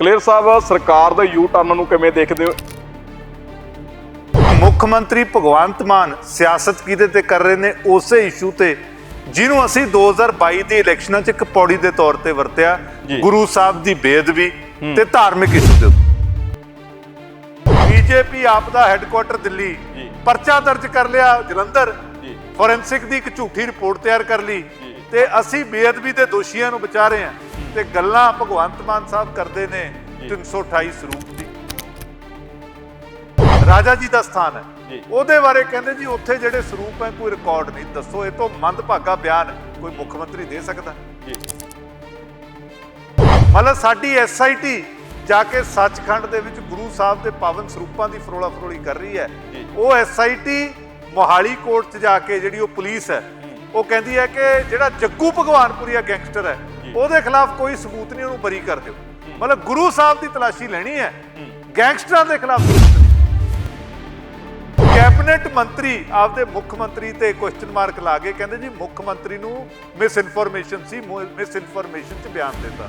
Clear ਸਾਹਿਬ ਸਰਕਾਰ ਦੇ U turn ਨੂੰ ਕਿਵੇਂ ਦੇਖਦੇ ਹੋ ਮੁੱਖ ਮੰਤਰੀ ਭਗਵੰਤ ਮਾਨ ਸਿਆਸਤ ਕਿਹਦੇ ਤੇ ਕਰ ਰਹੇ ਨੇ ਉਸੇ ਇਸ਼ੂ ਤੇ ਜਿਹਨੂੰ ਅਸੀਂ 2022 ਦੀ ਇਲੈਕਸ਼ਨਾਂ 'ਚ ਇੱਕ ਪੌੜੀ ਦੇ ਤੌਰ ਤੇ ਵਰਤਿਆ। ਗੁਰੂ ਸਾਹਿਬ ਦੀ ਬੇਅਦਬੀ ਤੇ ਧਾਰਮਿਕ ਇਸ਼ੂ ਦੇ ਬੀਜੇਪੀ ਆਪ ਦਾ ਹੈੱਡਕੁਆਟਰ ਦਿੱਲੀ। ਪਰਚਾ ਦਰਜ ਕਰ ਲਿਆ ਜਲੰਧਰ ਫੋਰੈਂਸਿਕ ਦੀ ਇੱਕ ਝੂਠੀ ਰਿਪੋਰਟ ਤਿਆਰ ਕਰ ਲਈ। ਤੇ ਅਸੀਂ ਬੇਅਦਬੀ ਦੇ ਦੋਸ਼ੀਆਂ ਨੂੰ ਬਚਾ ਰਹੇ ਹਾਂ ਤੇ ਗੱਲਾਂ ਭਗਵੰਤ ਮਾਨ ਸਾਹਿਬ ਕਰਦੇ ਨੇ ਜੀ। 328 ਸਰੂਪ ਦੀ ਰਾਜਾ ਜੀ ਦਾ ਸਥਾਨ ਹੈ। ਉਹਦੇ ਬਾਰੇ ਕਹਿੰਦੇ ਜੀ ਉੱਥੇ ਜਿਹੜੇ ਸਰੂਪ ਹੈ ਕੋਈ ਰਿਕਾਰਡ ਨਹੀਂ ਦੱਸੋ ਇਹ ਤੋਂ ਮੰਦਭਾਗਾ ਬਿਆਨ ਕੋਈ ਮੁੱਖ ਮੰਤਰੀ ਦੇ ਸਕਦਾ ਜੀ ਮਤਲਬ ਸਾਡੀ ਐਸਆਈਟੀ ਜਾ ਕੇ ਸੱਚਖੰਡ ਦੇ ਵਿੱਚ ਗੁਰੂ ਸਾਹਿਬ ਦੇ ਪਾਵਨ ਸਰੂਪਾਂ ਦੀ ਫਰੋਲਾ ਫਰੋਲੀ ਕਰ ਰਹੀ ਹੈ। ਉਹ ਐਸਆਈਟੀ ਮੋਹਾਲੀ ਕੋਰਟ 'ਚ ਜਾ ਕੇ ਜਿਹੜੀ ਉਹ ਪੁਲਿਸ ਹੈ ਉਹ ਕਹਿੰਦੀ ਹੈ ਕਿ ਜਿਹੜਾ ਜੱਗੂ ਭਗਵਾਨਪੁਰੀਆ ਗੈਂਗਸਟਰ ਹੈ। ਉਹਦੇ ਖਿਲਾਫ ਕੋਈ ਸਬੂਤ ਨਹੀਂ ਉਹਨੂੰ ਬਰੀ ਕਰ ਦਿਓ। ਮਤਲਬ ਗੁਰੂ ਸਾਹਿਬ ਦੀ ਤਲਾਸ਼ੀ ਲੈਣੀ ਹੈ ਗੈਂਗਸਟਰਾਂ ਦੇ ਖਿਲਾਫ ਕੈਬਨਿਟ ਮੰਤਰੀ ਆਪਦੇ ਮੁੱਖ ਮੰਤਰੀ ਤੇ ਕੁਐਸਚਨ ਮਾਰਕ ਲਾ ਕੇ ਕਹਿੰਦੇ ਜੀ ਮੁੱਖ ਮੰਤਰੀ ਨੂੰ ਮਿਸ ਇਨਫੋਰਮੇਸ਼ਨ ਸੀ ਮਿਸ ਇਨਫੋਰਮੇਸ਼ਨ ਚ ਬਿਆਨ ਦਿੱਤਾ।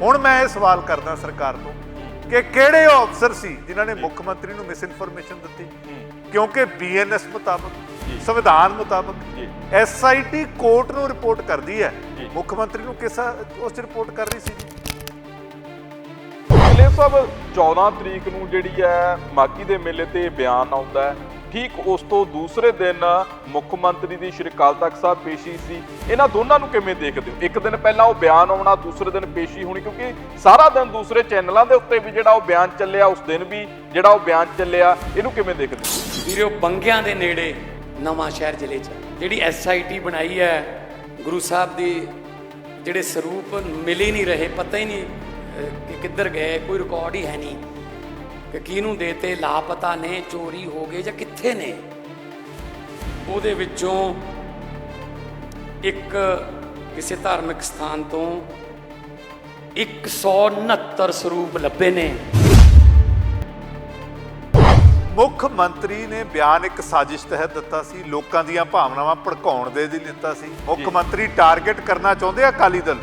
ਹੁਣ ਮੈਂ ਇਹ ਸਵਾਲ ਕਰਦਾ ਸਰਕਾਰ ਤੋਂ ਕਿ ਕਿਹੜੇ ਅਫਸਰ ਸੀ ਜਿਨ੍ਹਾਂ ਨੇ ਮੁੱਖ ਮੰਤਰੀ ਨੂੰ ਮਿਸ ਇਨਫੋਰਮੇਸ਼ਨ ਦਿੱਤੀ ਕਿਉਂਕਿ ਬੀਐਨਐਸ ਮੁਤਾਬਕ। ਸੰਵਿਧਾਨ ਮੁਤਾਬਕ। ਐਸਆਈਟੀ ਕੋਰਟ ਨੂੰ ਰਿਪੋਰਟ ਕਰਦੀ ਹੈ। ਮੁੱਖ ਮੰਤਰੀ ਨੂੰ ਕਿਸ ਉਸ 'ਚ ਰਿਪੋਰਟ ਕਰ ਰਹੀ ਸੀ ਜੀ ਕਲੀਅਰ ਸਾਹਿਬ 14 ਤਰੀਕ ਨੂੰ ਜਿਹੜੀ ਹੈ ਮਾਗੀ ਦੇ ਮੇਲੇ ਤੇ ਬਿਆਨ ਆਉਂਦਾ ਹੈ ਠੀਕ ਉਸ ਤੋਂ ਦੂਸਰੇ ਦਿਨ ਮੁੱਖ ਮੰਤਰੀ ਦੀ ਸ਼੍ਰੀ ਅਕਾਲ ਤਖਤ ਸਾਹਿਬ ਪੇਸ਼ੀ ਸੀ। ਇਹਨਾਂ ਦੋਨਾਂ ਨੂੰ ਕਿਵੇਂ ਦੇਖਦੇ ਹੋ? ਇੱਕ ਦਿਨ ਪਹਿਲਾਂ ਉਹ ਬਿਆਨ ਆਉਣਾ, ਦੂਸਰੇ ਦਿਨ ਪੇਸ਼ੀ ਹੋਣੀ, ਕਿਉਂਕਿ ਸਾਰਾ ਦਿਨ ਦੂਸਰੇ ਚੈਨਲਾਂ ਦੇ ਉੱਤੇ ਵੀ ਜਿਹੜਾ ਉਹ ਬਿਆਨ ਚੱਲਿਆ, ਉਸ ਦਿਨ ਵੀ ਜਿਹੜਾ ਉਹ ਬਿਆਨ ਚੱਲਿਆ, ਇਹਨੂੰ ਕਿਵੇਂ ਦੇਖਦੇ ਹੋ? ਵੀਰੋ, ਬੰਗਿਆਂ ਦੇ ਨੇੜੇ ਨਵਾਂ ਸ਼ਹਿਰ ਜ਼ਿਲ੍ਹੇ 'ਚ ਜਿਹੜੀ ਐਸਆਈਟੀ ਬਣਾਈ ਹੈ, ਗੁਰੂ ਸਾਹਿਬ ਦੀ ਜਿਹੜੇ ਸਰੂਪ ਮਿਲੇ ਨਹੀਂ ਰਹੇ, ਪਤਾ ਹੀ ਨਹੀਂ ਕਿ ਕਿੱਧਰ ਗਏ, ਕੋਈ ਰਿਕਾਰਡ ਹੀ ਹੈ ਨਹੀਂ। ਕਿ ਕਿਹਨੂੰ ਦੇਤੇ ਲਾਪਤਾ ਨੇ ਚੋਰੀ ਹੋ ਗਏ ਜਾਂ ਕਿੱਥੇ ਨੇ? ਉਹਦੇ ਵਿੱਚੋਂ ਇੱਕ ਕਿਸੇ ਧਾਰਮਿਕ ਸਥਾਨ ਤੋਂ 169 ਸਰੂਪ ਲੱਭੇ ਨੇ। ਮੁੱਖ ਮੰਤਰੀ ਨੇ ਬਿਆਨ ਇੱਕ ਸਾਜ਼ਿਸ਼ ਤਹਿਤ ਦਿੱਤਾ ਸੀ ਲੋਕਾਂ ਦੀਆਂ ਭਾਵਨਾਵਾਂ ਭੜਕਾਉਣ ਦੇ ਲਈ ਦਿੱਤਾ ਸੀ। ਮੁੱਖ। ਮੰਤਰੀ ਟਾਰਗੇਟ ਕਰਨਾ ਚਾਹੁੰਦੇ ਆ ਅਕਾਲੀ ਦਲ?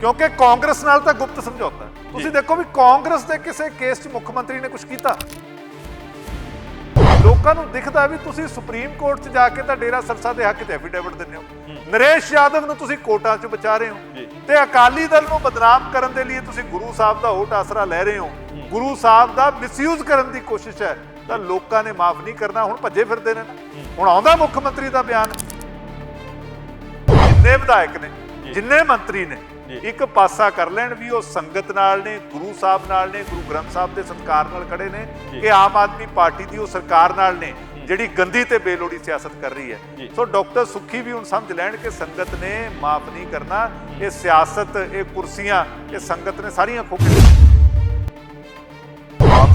ਕਿਉਂਕਿ ਕਾਂਗਰਸ ਨਾਲ ਤਾਂ ਗੁਪਤ ਸਮਝੌਤਾ। ਤੁਸੀਂ ਦੇਖੋ ਵੀ ਕਾਂਗਰਸ ਦੇ ਕਿਸੇ ਕੇਸ 'ਚ ਮੁੱਖ ਮੰਤਰੀ ਨੇ ਕੁਝ ਕੀਤਾ। ਲੋਕਾਂ ਨੂੰ ਦਿਖਦਾ ਵੀ ਤੁਸੀਂ ਸੁਪਰੀਮ ਕੋਰਟ 'ਚ ਜਾ ਕੇ ਤਾਂ ਡੇਰਾ ਸਰਸਾ ਦੇ ਹੱਕ 'ਚ ਐਫੀਡੇਵਿਟ ਦਿੰਦੇ ਹੋ। ਨਰੇਸ਼ ਯਾਦਵ ਨੂੰ ਤੁਸੀਂ ਕੋਰਟਾਂ 'ਚ ਬਚਾ ਰਹੇ। ਹੋ। ਤੇ ਅਕਾਲੀ ਦਲ ਨੂੰ ਬਦਨਾਮ ਕਰਨ ਦੇ ਲਈ ਤੁਸੀਂ ਗੁਰੂ ਸਾਹਿਬ ਦਾ ਓਟ ਆਸਰਾ ਲੈ ਰਹੇ ਹੋ। ਗੁਰੂ ਸਾਹਿਬ ਦਾ ਮਿਸਯੂਜ਼ ਕਰਨ ਦੀ ਕੋਸ਼ਿਸ਼ ਹੈ। ਤਾਂ ਲੋਕਾਂ ਨੇ ਮਾਫ ਨਹੀਂ ਕਰਨਾ ਹੁਣ ਭੱਜੇ ਫਿਰਦੇ ਨੇ ਹੁਣ ਆਉਂਦਾ ਮੁੱਖ ਮੰਤਰੀ ਦਾ ਬਿਆਨ। ਜਿੰਨੇ ਵਿਧਾਇਕ ਨੇ। ਜਿੰਨੇ ਮੰਤਰੀ ਨੇ। ਇੱਕ ਪਾਸਾ ਕਰ ਲੈਣ ਵੀ ਉਹ ਸੰਗਤ ਨਾਲ ਨੇ ਗੁਰੂ ਸਾਹਿਬ ਨਾਲ ਨੇ ਗੁਰੂ ਗ੍ਰੰਥ ਸਾਹਿਬ ਦੇ ਸਤਕਾਰ ਨਾਲ ਖੜੇ ਨੇ। ਕਿ ਆਮ ਆਦਮੀ ਪਾਰਟੀ ਦੀ ਉਹ ਸਰਕਾਰ ਨਾਲ ਨੇ ਜਿਹੜੀ ਗੰਦੀ ਤੇ ਬੇਲੋੜੀ ਸਿਆਸਤ ਕਰ ਰਹੀ ਹੈ। ਸੋ ਡਾਕਟਰ ਸੁੱਖੀ ਵੀ ਹੁਣ ਸਮਝ ਲੈਣ ਕਿ ਸੰਗਤ ਨੇ ਮਾਫ ਨਹੀਂ ਕਰਨਾ ਇਹ ਸਿਆਸਤ ਇਹ ਕੁਰਸੀਆਂ ਇਹ ਸੰਗਤ ਨੇ ਸਾਰੀਆਂ ਖੋ ਕੇ ਮਾਨ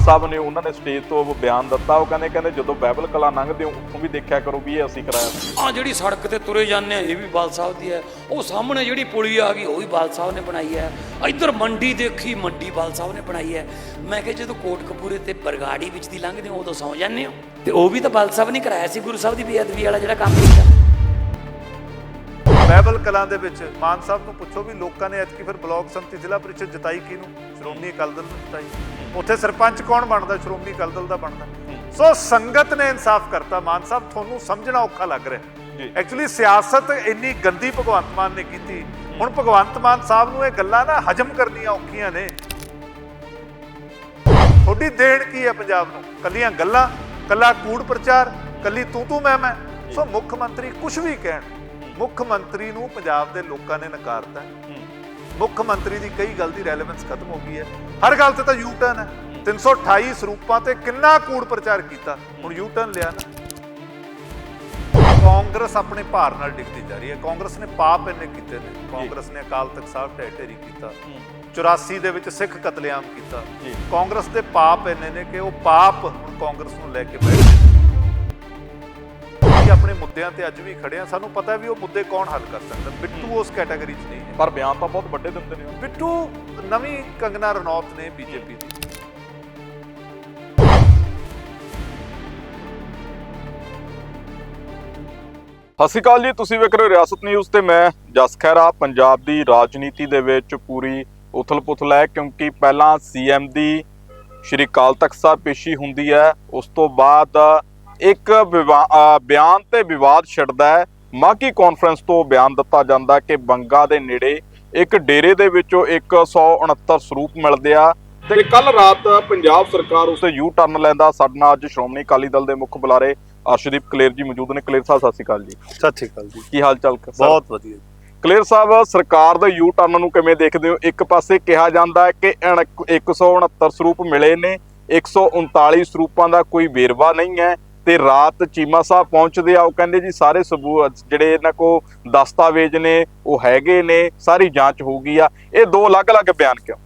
ਸਾਹਿਬ ਨੇ ਉਹਨਾਂ ਨੇ ਸਟੇਜ ਤੋਂ ਉਹ ਬਿਆਨ ਦਿੱਤਾ। ਉਹ ਕਹਿੰਦੇ ਕਹਿੰਦੇ ਜਦੋਂ ਬਾਈਬਲ ਕਲਾ ਲੰਘਦੇ ਹੋ, ਉੱਥੋਂ ਵੀ ਦੇਖਿਆ ਕਰੋ ਵੀ ਇਹ ਅਸੀਂ ਕਰਾਇਆ ਆ ਜਿਹੜੀ ਸੜਕ ਤੇ ਤੁਰੇ ਜਾਂਦੇ ਆ, ਇਹ ਵੀ ਬਾਲ ਸਾਹਿਬ ਦੀ ਹੈ। ਉਹ ਸਾਹਮਣੇ ਜਿਹੜੀ ਪੁਲੀ ਆ ਗਈ, ਉਹ ਵੀ ਬਾਲ ਸਾਹਿਬ ਨੇ ਬਣਾਈ ਹੈ। ਇੱਧਰ ਮੰਡੀ ਦੇਖੀ, ਮੰਡੀ ਬਾਲ ਸਾਹਿਬ ਨੇ ਬਣਾਈ ਹੈ। ਮੈਂ ਕਿਹਾ, ਜਦੋਂ ਕੋਟਕਪੂਰੇ ਤੇ ਬਰਗਾੜੀ ਵਿੱਚ ਦੀ ਲੰਘਦੇ ਹੋ, ਉਦੋਂ ਸੌ ਜਾਂਦੇ ਹੋ। ਤੇ ਉਹ ਵੀ ਤਾਂ ਬਾਲ ਸਾਹਿਬ ਨੇ ਕਰਾਇਆ ਸੀ, ਗੁਰੂ ਸਾਹਿਬ ਦੀ ਬੇਅਦਬੀ ਵਾਲਾ ਜਿਹੜਾ ਕੰਮ ਕੀਤਾ। ਬਾਈਬਲ ਕਲਾਂ ਦੇ ਵਿੱਚ ਮਾਨ ਸਾਹਿਬ ਨੂੰ ਪੁੱਛੋ ਵੀ ਲੋਕਾਂ ਨੇ ਐਤਕੀ ਫਿਰ ਬਲਾਕ ਸੰਮਤੀ ਜ਼ਿਲ੍ਹਾ ਪਰਿਸ਼ਦ ਜਿਤਾਈ ਕਿਹਨੂੰ? ਸ਼੍ਰੋਮਣੀ ਅਕਾਲੀ ਦਲ ਨੂੰ ਜਿਤਾਈ। ਉੱਥੇ ਸਰਪੰਚ ਕੌਣ ਬਣਦਾ? ਸ਼੍ਰੋਮਣੀ ਅਕਾਲੀ ਦਲ ਦਾ ਬਣਦਾ। ਸੋ ਸੰਗਤ ਨੇ ਇਨਸਾਫ ਕਰਤਾ। ਮਾਨ ਸਾਹਿਬ ਤੁਹਾਨੂੰ ਸਮਝਣਾ ਔਖਾ ਲੱਗ ਰਿਹਾ। ਐਕਚੁਅਲੀ ਸਿਆਸਤ ਇੰਨੀ ਗੰਦੀ ਭਗਵੰਤ ਮਾਨ ਨੇ ਕੀਤੀ। ਹੁਣ ਭਗਵੰਤ ਮਾਨ ਸਾਹਿਬ ਨੂੰ ਇਹ ਗੱਲਾਂ ਨਾ ਹਜਮ ਕਰਨੀਆਂ ਔਖੀਆਂ ਨੇ। ਤੁਹਾਡੀ ਦੇਣ ਕੀ ਹੈ ਪੰਜਾਬ ਨੂੰ? ਕੱਲੀਆਂ ਗੱਲਾਂ ਕੱਲਾ ਕੂੜ ਪ੍ਰਚਾਰ ਕੱਲੀ ਤੂੰ ਤੂੰ ਮੈਂ ਮੈਂ। ਸੋ ਮੁੱਖ ਮੰਤਰੀ ਕੁਝ ਵੀ ਕਹਿਣ। ਮੁੱਖ ਮੰਤਰੀ ਨੂੰ ਪੰਜਾਬ ਦੇ ਲੋਕਾਂ ਨੇ ਨਕਾਰਤਾ ਹੈ। ਮੁੱਖ ਮੰਤਰੀ ਦੀ ਕਈ ਗੱਲ ਦੀ ਰੈਲੇਵੈਂਸ ਖਤਮ ਹੋ ਗਈ ਹੈ। ਹਰ ਗੱਲ ਤੇ ਤਾਂ ਯੂ ਟਰਨ ਹੈ। 328 ਸਰੂਪਾਂ ਤੇ ਕਿੰਨਾ ਕੂੜ ਪ੍ਰਚਾਰ ਕੀਤਾ। ਹੁਣ ਯੂ ਟਰਨ ਲਿਆ ਨਾ। ਕਾਂਗਰਸ ਆਪਣੇ ਭਾਰ ਨਾਲ ਡਿੱਗਦੀ ਜਾ ਰਹੀ ਹੈ। ਕਾਂਗਰਸ ਨੇ ਪਾਪ ਇੰਨੇ ਕੀਤੇ ਨੇ। ਕਾਂਗਰਸ ਨੇ ਅਕਾਲ ਤਖਤ ਸਾਹਿਬ ਢਹਿ ਢੇਰੀ ਕੀਤਾ। 84 ਦੇ ਵਿੱਚ ਸਿੱਖ ਕਤਲੇਆਮ ਕੀਤਾ। ਕਾਂਗਰਸ ਦੇ ਪਾਪ ਇੰਨੇ ਨੇ ਕਿ ਉਹ ਪਾਪ ਹੁਣ ਕਾਂਗਰਸ ਨੂੰ ਲੈ ਕੇ ਬੈਠ ਅਸੀਂ ਆਪਣੇ ਮੁੱਦਿਆਂ ਤੇ ਅੱਜ ਵੀ ਖੜੇ ਆ। ਸਾਨੂੰ ਪਤਾ ਵੀ ਉਹ ਮੁੱਦੇ ਕੌਣ ਹੱਲ ਕਰ ਸਕਦਾ। ਬਿੱਟੂ ਉਸ ਕੈਟਾਗਰੀ 'ਚ ਨਹੀਂ ਹੈ। ਪਰ ਬਿਆਨ ਤਾਂ ਬਹੁਤ ਵੱਡੇ ਦਿੰਦੇ ਨੇ। ਬਿੱਟੂ ਨਵੀਂ ਕੰਗਨਾ ਰਣੌਤ ਨੇ ਬੀਜੇਪੀ ਦੀ। ਸਤਿ ਸ਼੍ਰੀ ਅਕਾਲ ਜੀ ਤੁਸੀਂ ਵੇਖ ਰਹੇ ਹੋ ਰਿਆਸਤ ਨਿਊਜ਼ ਤੇ ਮੈਂ ਜਸ ਖਹਿਰਾ। ਪੰਜਾਬ ਦੀ ਰਾਜਨੀਤੀ ਦੇ ਵਿੱਚ ਪੂਰੀ ਉਥਲ-ਪੁਥਲ ਹੈ ਕਿਉਂਕਿ ਪਹਿਲਾਂ ਸੀਐਮ ਦੀ ਸ਼੍ਰੀ ਅਕਾਲ ਤਖਤ ਸਾਹਿਬ ਪੇਸ਼ੀ ਹੁੰਦੀ ਹੈ। ਉਸ ਤੋਂ ਬਾਅਦ ਇੱਕ ਬਿਆਨ ਤੇ ਵਿਵਾਦ ਛਿੜਦਾ ਹੈ। ਮਾਗੀ ਕਾਨਫਰੰਸ ਤੋਂ ਬਿਆਨ ਦਿੱਤਾ ਜਾਂਦਾ ਕਿ ਬੰਗਾ ਦੇ ਨੇੜੇ ਇੱਕ ਡੇਰੇ ਦੇ ਵਿੱਚੋਂ 169 ਸਰੂਪ ਮਿਲਦੇ ਆ ਤੇ ਕੱਲ ਰਾਤ ਪੰਜਾਬ ਸਰਕਾਰ ਉਸੇ ਯੂ ਟਰਨ ਲੈਂਦਾ। ਸਾਡੇ ਨਾਲ ਅੱਜ ਸ਼੍ਰੋਮਣੀ ਅਕਾਲੀ ਦਲ ਦੇ ਮੁੱਖ ਬੁਲਾਰੇ ਅਰਸ਼ਦੀਪ ਕਲੇਰ ਜੀ ਮੌਜੂਦ ਨੇ। ਕਲੇਰ ਸਾਹਿਬ ਸਤਿ ਸ਼੍ਰੀ ਅਕਾਲ ਜੀ। ਸਤਿ ਸ਼੍ਰੀ ਅਕਾਲ ਜੀ। ਕੀ ਹਾਲ ਚਾਲ? ਬਹੁਤ ਵਧੀਆ। ਕਲੀਅਰ ਸਾਹਿਬ ਸਰਕਾਰ ਦੇ ਯੂ ਟਰਨ ਨੂੰ ਕਿਵੇਂ ਦੇਖਦੇ ਹੋ? ਇੱਕ ਪਾਸੇ ਕਿਹਾ ਜਾਂਦਾ ਹੈ ਕਿ ਅਣਕ- 169 ਸਰੂਪ ਮਿਲੇ ਨੇ 139 ਸਰੂਪਾਂ ਦਾ ਕੋਈ ਵੇਰਵਾ ਨਹੀਂ ਹੈ। ਤੇ ਰਾਤ ਚੀਮਾ ਸਾਹਿਬ ਪਹੁੰਚਦੇ ਆ ਉਹ ਕਹਿੰਦੇ ਜੀ ਸਾਰੇ ਸਬੂਤ ਜਿਹੜੇ ਇਹਨਾਂ ਕੋ ਦਸਤਾਵੇਜ਼ ਨੇ ਉਹ ਹੈਗੇ ਨੇ ਸਾਰੀ ਜਾਂਚ ਹੋ ਗਈ ਆ। ਇਹ ਦੋ ਅਲੱਗ-ਅਲੱਗ ਬਿਆਨ ਕਿਉਂ?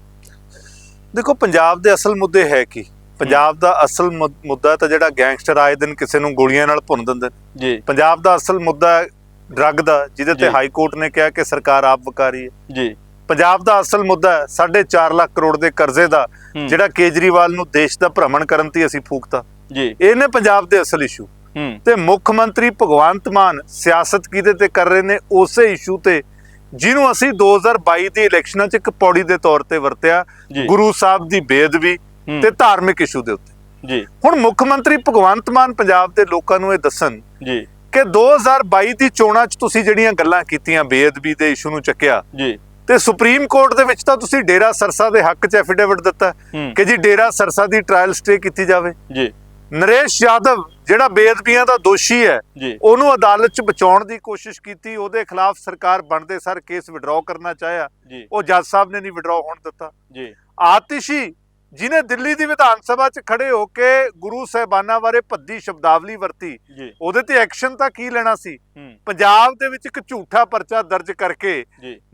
ਦੇਖੋ ਪੰਜਾਬ ਦੇ ਅਸਲ ਮੁੱਦੇ ਹੈ ਕੀ? ਪੰਜਾਬ ਦਾ ਅਸਲ ਮੁੱਦਾ ਤਾਂ ਜਿਹੜਾ ਗੈਂਗਸਟਰ ਆਏ ਦਿਨ ਕਿਸੇ ਨੂੰ ਗੋਲੀਆਂ ਨਾਲ ਭੁੰਨ ਦਿੰਦੇ। ਜੀ। ਪੰਜਾਬ ਦਾ ਅਸਲ ਮੁੱਦਾ ਡਰੱਗ ਦਾ ਜਿਹਦੇ ਤੇ। ਹਾਈ ਕੋਰਟ ਨੇ ਕਿਹਾ ਕਿ ਸਰਕਾਰ ਆਪ ਵਕਾਰੀ ਹੈ। ਜੀ। ਪੰਜਾਬ ਦਾ ਅਸਲ ਮੁੱਦਾ ਹੈ 4.5 ਲੱਖ ਕਰੋੜ ਦੇ ਕਰਜ਼ੇ ਦਾ। ਜਿਹੜਾ ਕੇਜਰੀਵਾਲ ਨੂੰ ਦੇਸ਼ ਦਾ ਭ੍ਰਮਣ ਕਰਨ ਤੇ ਅਸੀਂ ਫੂਕਤਾ। ਜੀ। ਇਹ ਨੇ ਪੰਜਾਬ ਦੇ ਅਸਲ ਇਸ਼ੂ ਤੇ ਮੁੱਖ ਮੰਤਰੀ ਭਗਵੰਤ ਮਾਨ ਸਿਆਸਤ ਕਿਹਦੇ ਤੇ ਕਰ ਰਹੇ ਨੇ ਉਸੇ ਇਸ਼ੂ ਤੇ ਜਿਹਨੂੰ ਅਸੀਂ 2022 ਦੀ ਇਲੈਕਸ਼ਨਾਂ 'ਚ ਇੱਕ ਪੌੜੀ ਦੇ ਤੌਰ ਤੇ ਵਰਤਿਆ। ਗੁਰੂ ਸਾਹਿਬ ਦੀ ਬੇਅਦਬੀ ਹੂੰ। ਤੇ ਧਾਰਮਿਕ ਇਸ਼ੂ ਦੇ ਉੱਤੇ। ਜੀ। ਹੁਣ ਮੁੱਖ ਮੰਤਰੀ ਭਗਵੰਤ ਮਾਨ ਪੰਜਾਬ ਦੇ ਲੋਕਾਂ ਨੂੰ ਇਹ ਦੱਸਣ ਜੀ। ਕਿ 2022 ਦੀ ਚੋਣਾਂ 'ਚ ਤੁਸੀਂ ਜਿਹੜੀਆਂ ਗੱਲਾਂ ਕੀਤੀਆਂ ਬੇਅਦਬੀ ਦੇ ਇਸ਼ੂ ਨੂੰ ਚੱਕਿਆ ਜੀ। ਤੇ ਸੁਪਰੀਮ ਕੋਰਟ ਦੇ ਵਿੱਚ ਤਾਂ ਤੁਸੀਂ ਡੇਰਾ ਸਰਸਾ ਦੇ ਹੱਕ 'ਚ ਐਫੀਡੇਵਿਟ ਦਿੱਤਾ। ਕਿ ਜੀ ਡੇਰਾ ਸਰਸਾ ਦੀ ਟ੍ਰਾਇਲ ਸਟੇ ਕੀਤੀ ਜਾਵੇ। ਜੀ। ਨਰੇਸ਼ ਯਾਦਵ ਜਿਹੜਾ ਬੇਅਦਬੀਆਂ ਦਾ ਦੋਸ਼ੀ ਹੈ ਉਹਨੂੰ ਅਦਾਲਤ 'ਚ ਬਚਾਉਣ ਦੀ ਕੋਸ਼ਿਸ਼ ਕੀਤੀ ਉਹਦੇ ਖਿਲਾਫ ਸਰਕਾਰ ਬਣਦੇ ਸਰ ਕੇਸ ਵਿਡਰਾਅ ਕਰਨਾ ਚਾਹਿਆ। ਉਹ ਜੱਜ ਸਾਹਿਬ ਨੇ ਨਹੀਂ ਵਿਡਰਾਅ ਹੋਣ ਦਿੱਤਾ। ਜੀ। ਆਤਿਸ਼ੀ ਜਿਨੇ ਦਿੱਲੀ ਦੀ ਵਿਧਾਨ ਸਭਾ 'ਚ ਖੜੇ ਹੋ ਕੇ ਗੁਰੂ ਸਾਹਿਬਾਨਾਂ ਬਾਰੇ ਭੱਦੀ ਸ਼ਬਦਾਵਲੀ ਵਰਤੀ ਉਹਦੇ ਤੇ ਐਕਸ਼ਨ ਤਾਂ ਕੀ ਲੈਣਾ ਸੀ? ਪੰਜਾਬ ਦੇ ਵਿੱਚ ਇੱਕ ਝੂਠਾ ਪਰਚਾ ਦਰਜ ਕਰਕੇ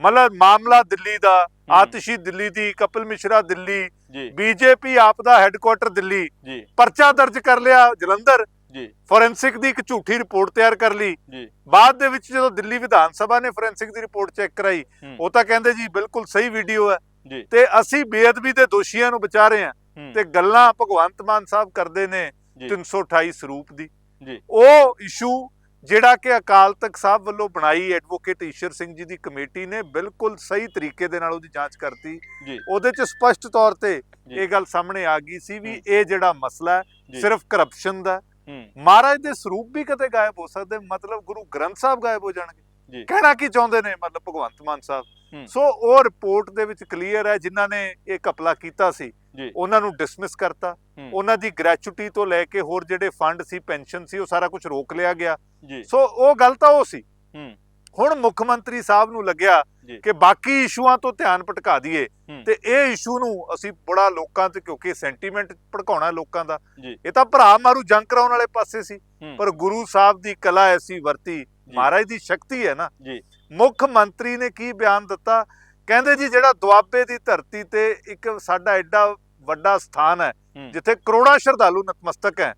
ਮਤਲਬ ਮਾਮਲਾ ਦਿੱਲੀ ਦਾ ਆਤਿਸ਼ੀ ਦਿੱਲੀ ਦੀ ਕਪਿਲ ਮਿਸ਼ਰਾ ਦਿੱਲੀ ਬੀਜੇਪੀ ਆਪ ਦਾ ਹੈੱਡਕੁਆਟਰ ਦਿੱਲੀ ਪਰਚਾ ਦਰਜ ਕਰ ਲਿਆ ਜਲੰਧਰ ਜੀ। ਫੋਰੈਂਸਿਕ ਦੀ ਇੱਕ ਝੂਠੀ ਰਿਪੋਰਟ ਤਿਆਰ ਕਰ ਲਈ। ਜੀ। ਬਾਅਦ ਦੇ ਵਿੱਚ ਜਦੋਂ ਦਿੱਲੀ ਵਿਧਾਨ ਸਭਾ ਨੇ ਫੋਰੈਂਸਿਕ ਦੀ ਰਿਪੋਰਟ ਚੈੱਕ ਕਰਾਈ। ਉਹ ਤਾਂ ਕਹਿੰਦੇ ਜੀ ਬਿਲਕੁਲ ਸਹੀ ਵੀਡੀਓ ਹੈ। ਤੇ ਅਸੀਂ ਬੇਅਦਬੀ ਦੇ ਦੋਸ਼ੀਆਂ ਨੂੰ ਬਚਾ ਰਹੇ ਹਾਂ। ਤੇ ਗੱਲਾਂ ਭਗਵੰਤ ਮਾਨ ਸਾਹਿਬ ਕਰਦੇ ਨੇ ਜੀ। 328 ਸਰੂਪ ਦੀ। ਜੀ। ਉਹ ਇਸ਼ੂ ਜਿਹੜਾ ਕਿ ਅਕਾਲ ਤਖਤ ਸਾਹਿਬ ਵੱਲੋਂ ਬਣਾਈ ਐਡਵੋਕੇਟ ਈਸ਼ਰ ਸਿੰਘ ਜੀ ਦੀ ਕਮੇਟੀ ਨੇ ਬਿਲਕੁਲ ਸਹੀ ਤਰੀਕੇ ਦੇ ਨਾਲ ਉਹਦੀ ਜਾਂਚ ਕਰਤੀ। ਉਹਦੇ ਚ ਸਪਸ਼ਟ ਤੌਰ ਤੇ। ਇਹ ਗੱਲ ਸਾਹਮਣੇ ਆ ਗਈ ਸੀ ਵੀ। ਇਹ ਜਿਹੜਾ ਮਸਲਾ। ਸਿਰਫ ਕਰਪਸ਼ਨ ਦਾ ਮਹਾਰਾਜ ਦੇ ਸਰੂਪ ਵੀ ਕਦੇ ਗਾਇਬ ਹੋ ਸਕਦੇ ਮਤਲਬ ਗੁਰੂ ਗ੍ਰੰਥ ਸਾਹਿਬ ਗਾਇਬ ਹੋ ਜਾਣਗੇ। ਕਹਿਣਾ ਕੀ ਚਾਹੁੰਦੇ ਨੇ ਮਤਲਬ ਭਗਵੰਤ ਮਾਨ ਸਾਹਿਬ। ਸੋ ਉਹ ਰਿਪੋਰਟ ਦੇ ਵਿੱਚ ਕਲੀਅਰ ਹੈ ਜਿਨ੍ਹਾਂ ਨੇ ਇਹ ਕਪਲਾ ਕੀਤਾ ਸੀ ਉਹਨਾਂ ਨੂੰ ਡਿਸਮਿਸ ਕਰਤਾ। ਉਹਨਾਂ ਦੀ ਗ੍ਰੈਚੁਇਟੀ ਤੋਂ ਲੈ ਕੇ ਹੋਰ ਜਿਹੜੇ ਫੰਡ ਸੀ ਪੈਨਸ਼ਨ ਸੀ ਉਹ ਸਾਰਾ ਕੁਝ ਰੋਕ ਲਿਆ ਗਿਆ। ਸੋ ਉਹ ਗੱਲ ਤਾਂ ਉਹ ਸੀ। ਹੁਣ ਮੁੱਖ ਮੰਤਰੀ ਸਾਹਿਬ ਨੂੰ ਲੱਗਿਆ। ਕਿ ਬਾਕੀ ਇਸ਼ੂਆਂ ਤੋਂ ਧਿਆਨ ਭਟਕਾ ਦਈਏ। ਤੇ ਇਹ ਇਸ਼ੂ ਨੂੰ ਅਸੀਂ ਬੜਾ ਲੋਕਾਂ ਤੇ ਕਿਉਂਕਿ ਸੈਂਟੀਮੈਂਟ ਭੜਕਾਉਣਾ ਲੋਕਾਂ ਦਾ ਇਹ ਤਾਂ ਭਰਾ ਮਾਰੂ ਜੰਗ ਕਰਾਉਣ ਵਾਲੇ ਪਾਸੇ ਸੀ। ਪਰ ਗੁਰੂ ਸਾਹਿਬ ਦੀ ਕਲਾ ਐਸੀ ਵਰਤੀ ਮਹਾਰਾਜ ਦੀ ਸ਼ਕਤੀ ਹੈ ਨਾ ਜੀ ਮੁੱਖ ਮੰਤਰੀ ਨੇ ਕੀ ਬਿਆਨ ਦਿੱਤਾ ਕਹਿੰਦੇ ਜੀ ਜਿਹੜਾ ਦੁਆਬੇ ਦੀ ਧਰਤੀ ਤੇ ਇੱਕ ਸਾਡਾ ਐਡਾ ਵੱਡਾ ਸਥਾਨ ਹੂੰ। ਜਿੱਥੇ ਕਰੋੜਾਂ ਸ਼ਰਧਾਲੂ ਨਤਮਸਤਕ ਹੈ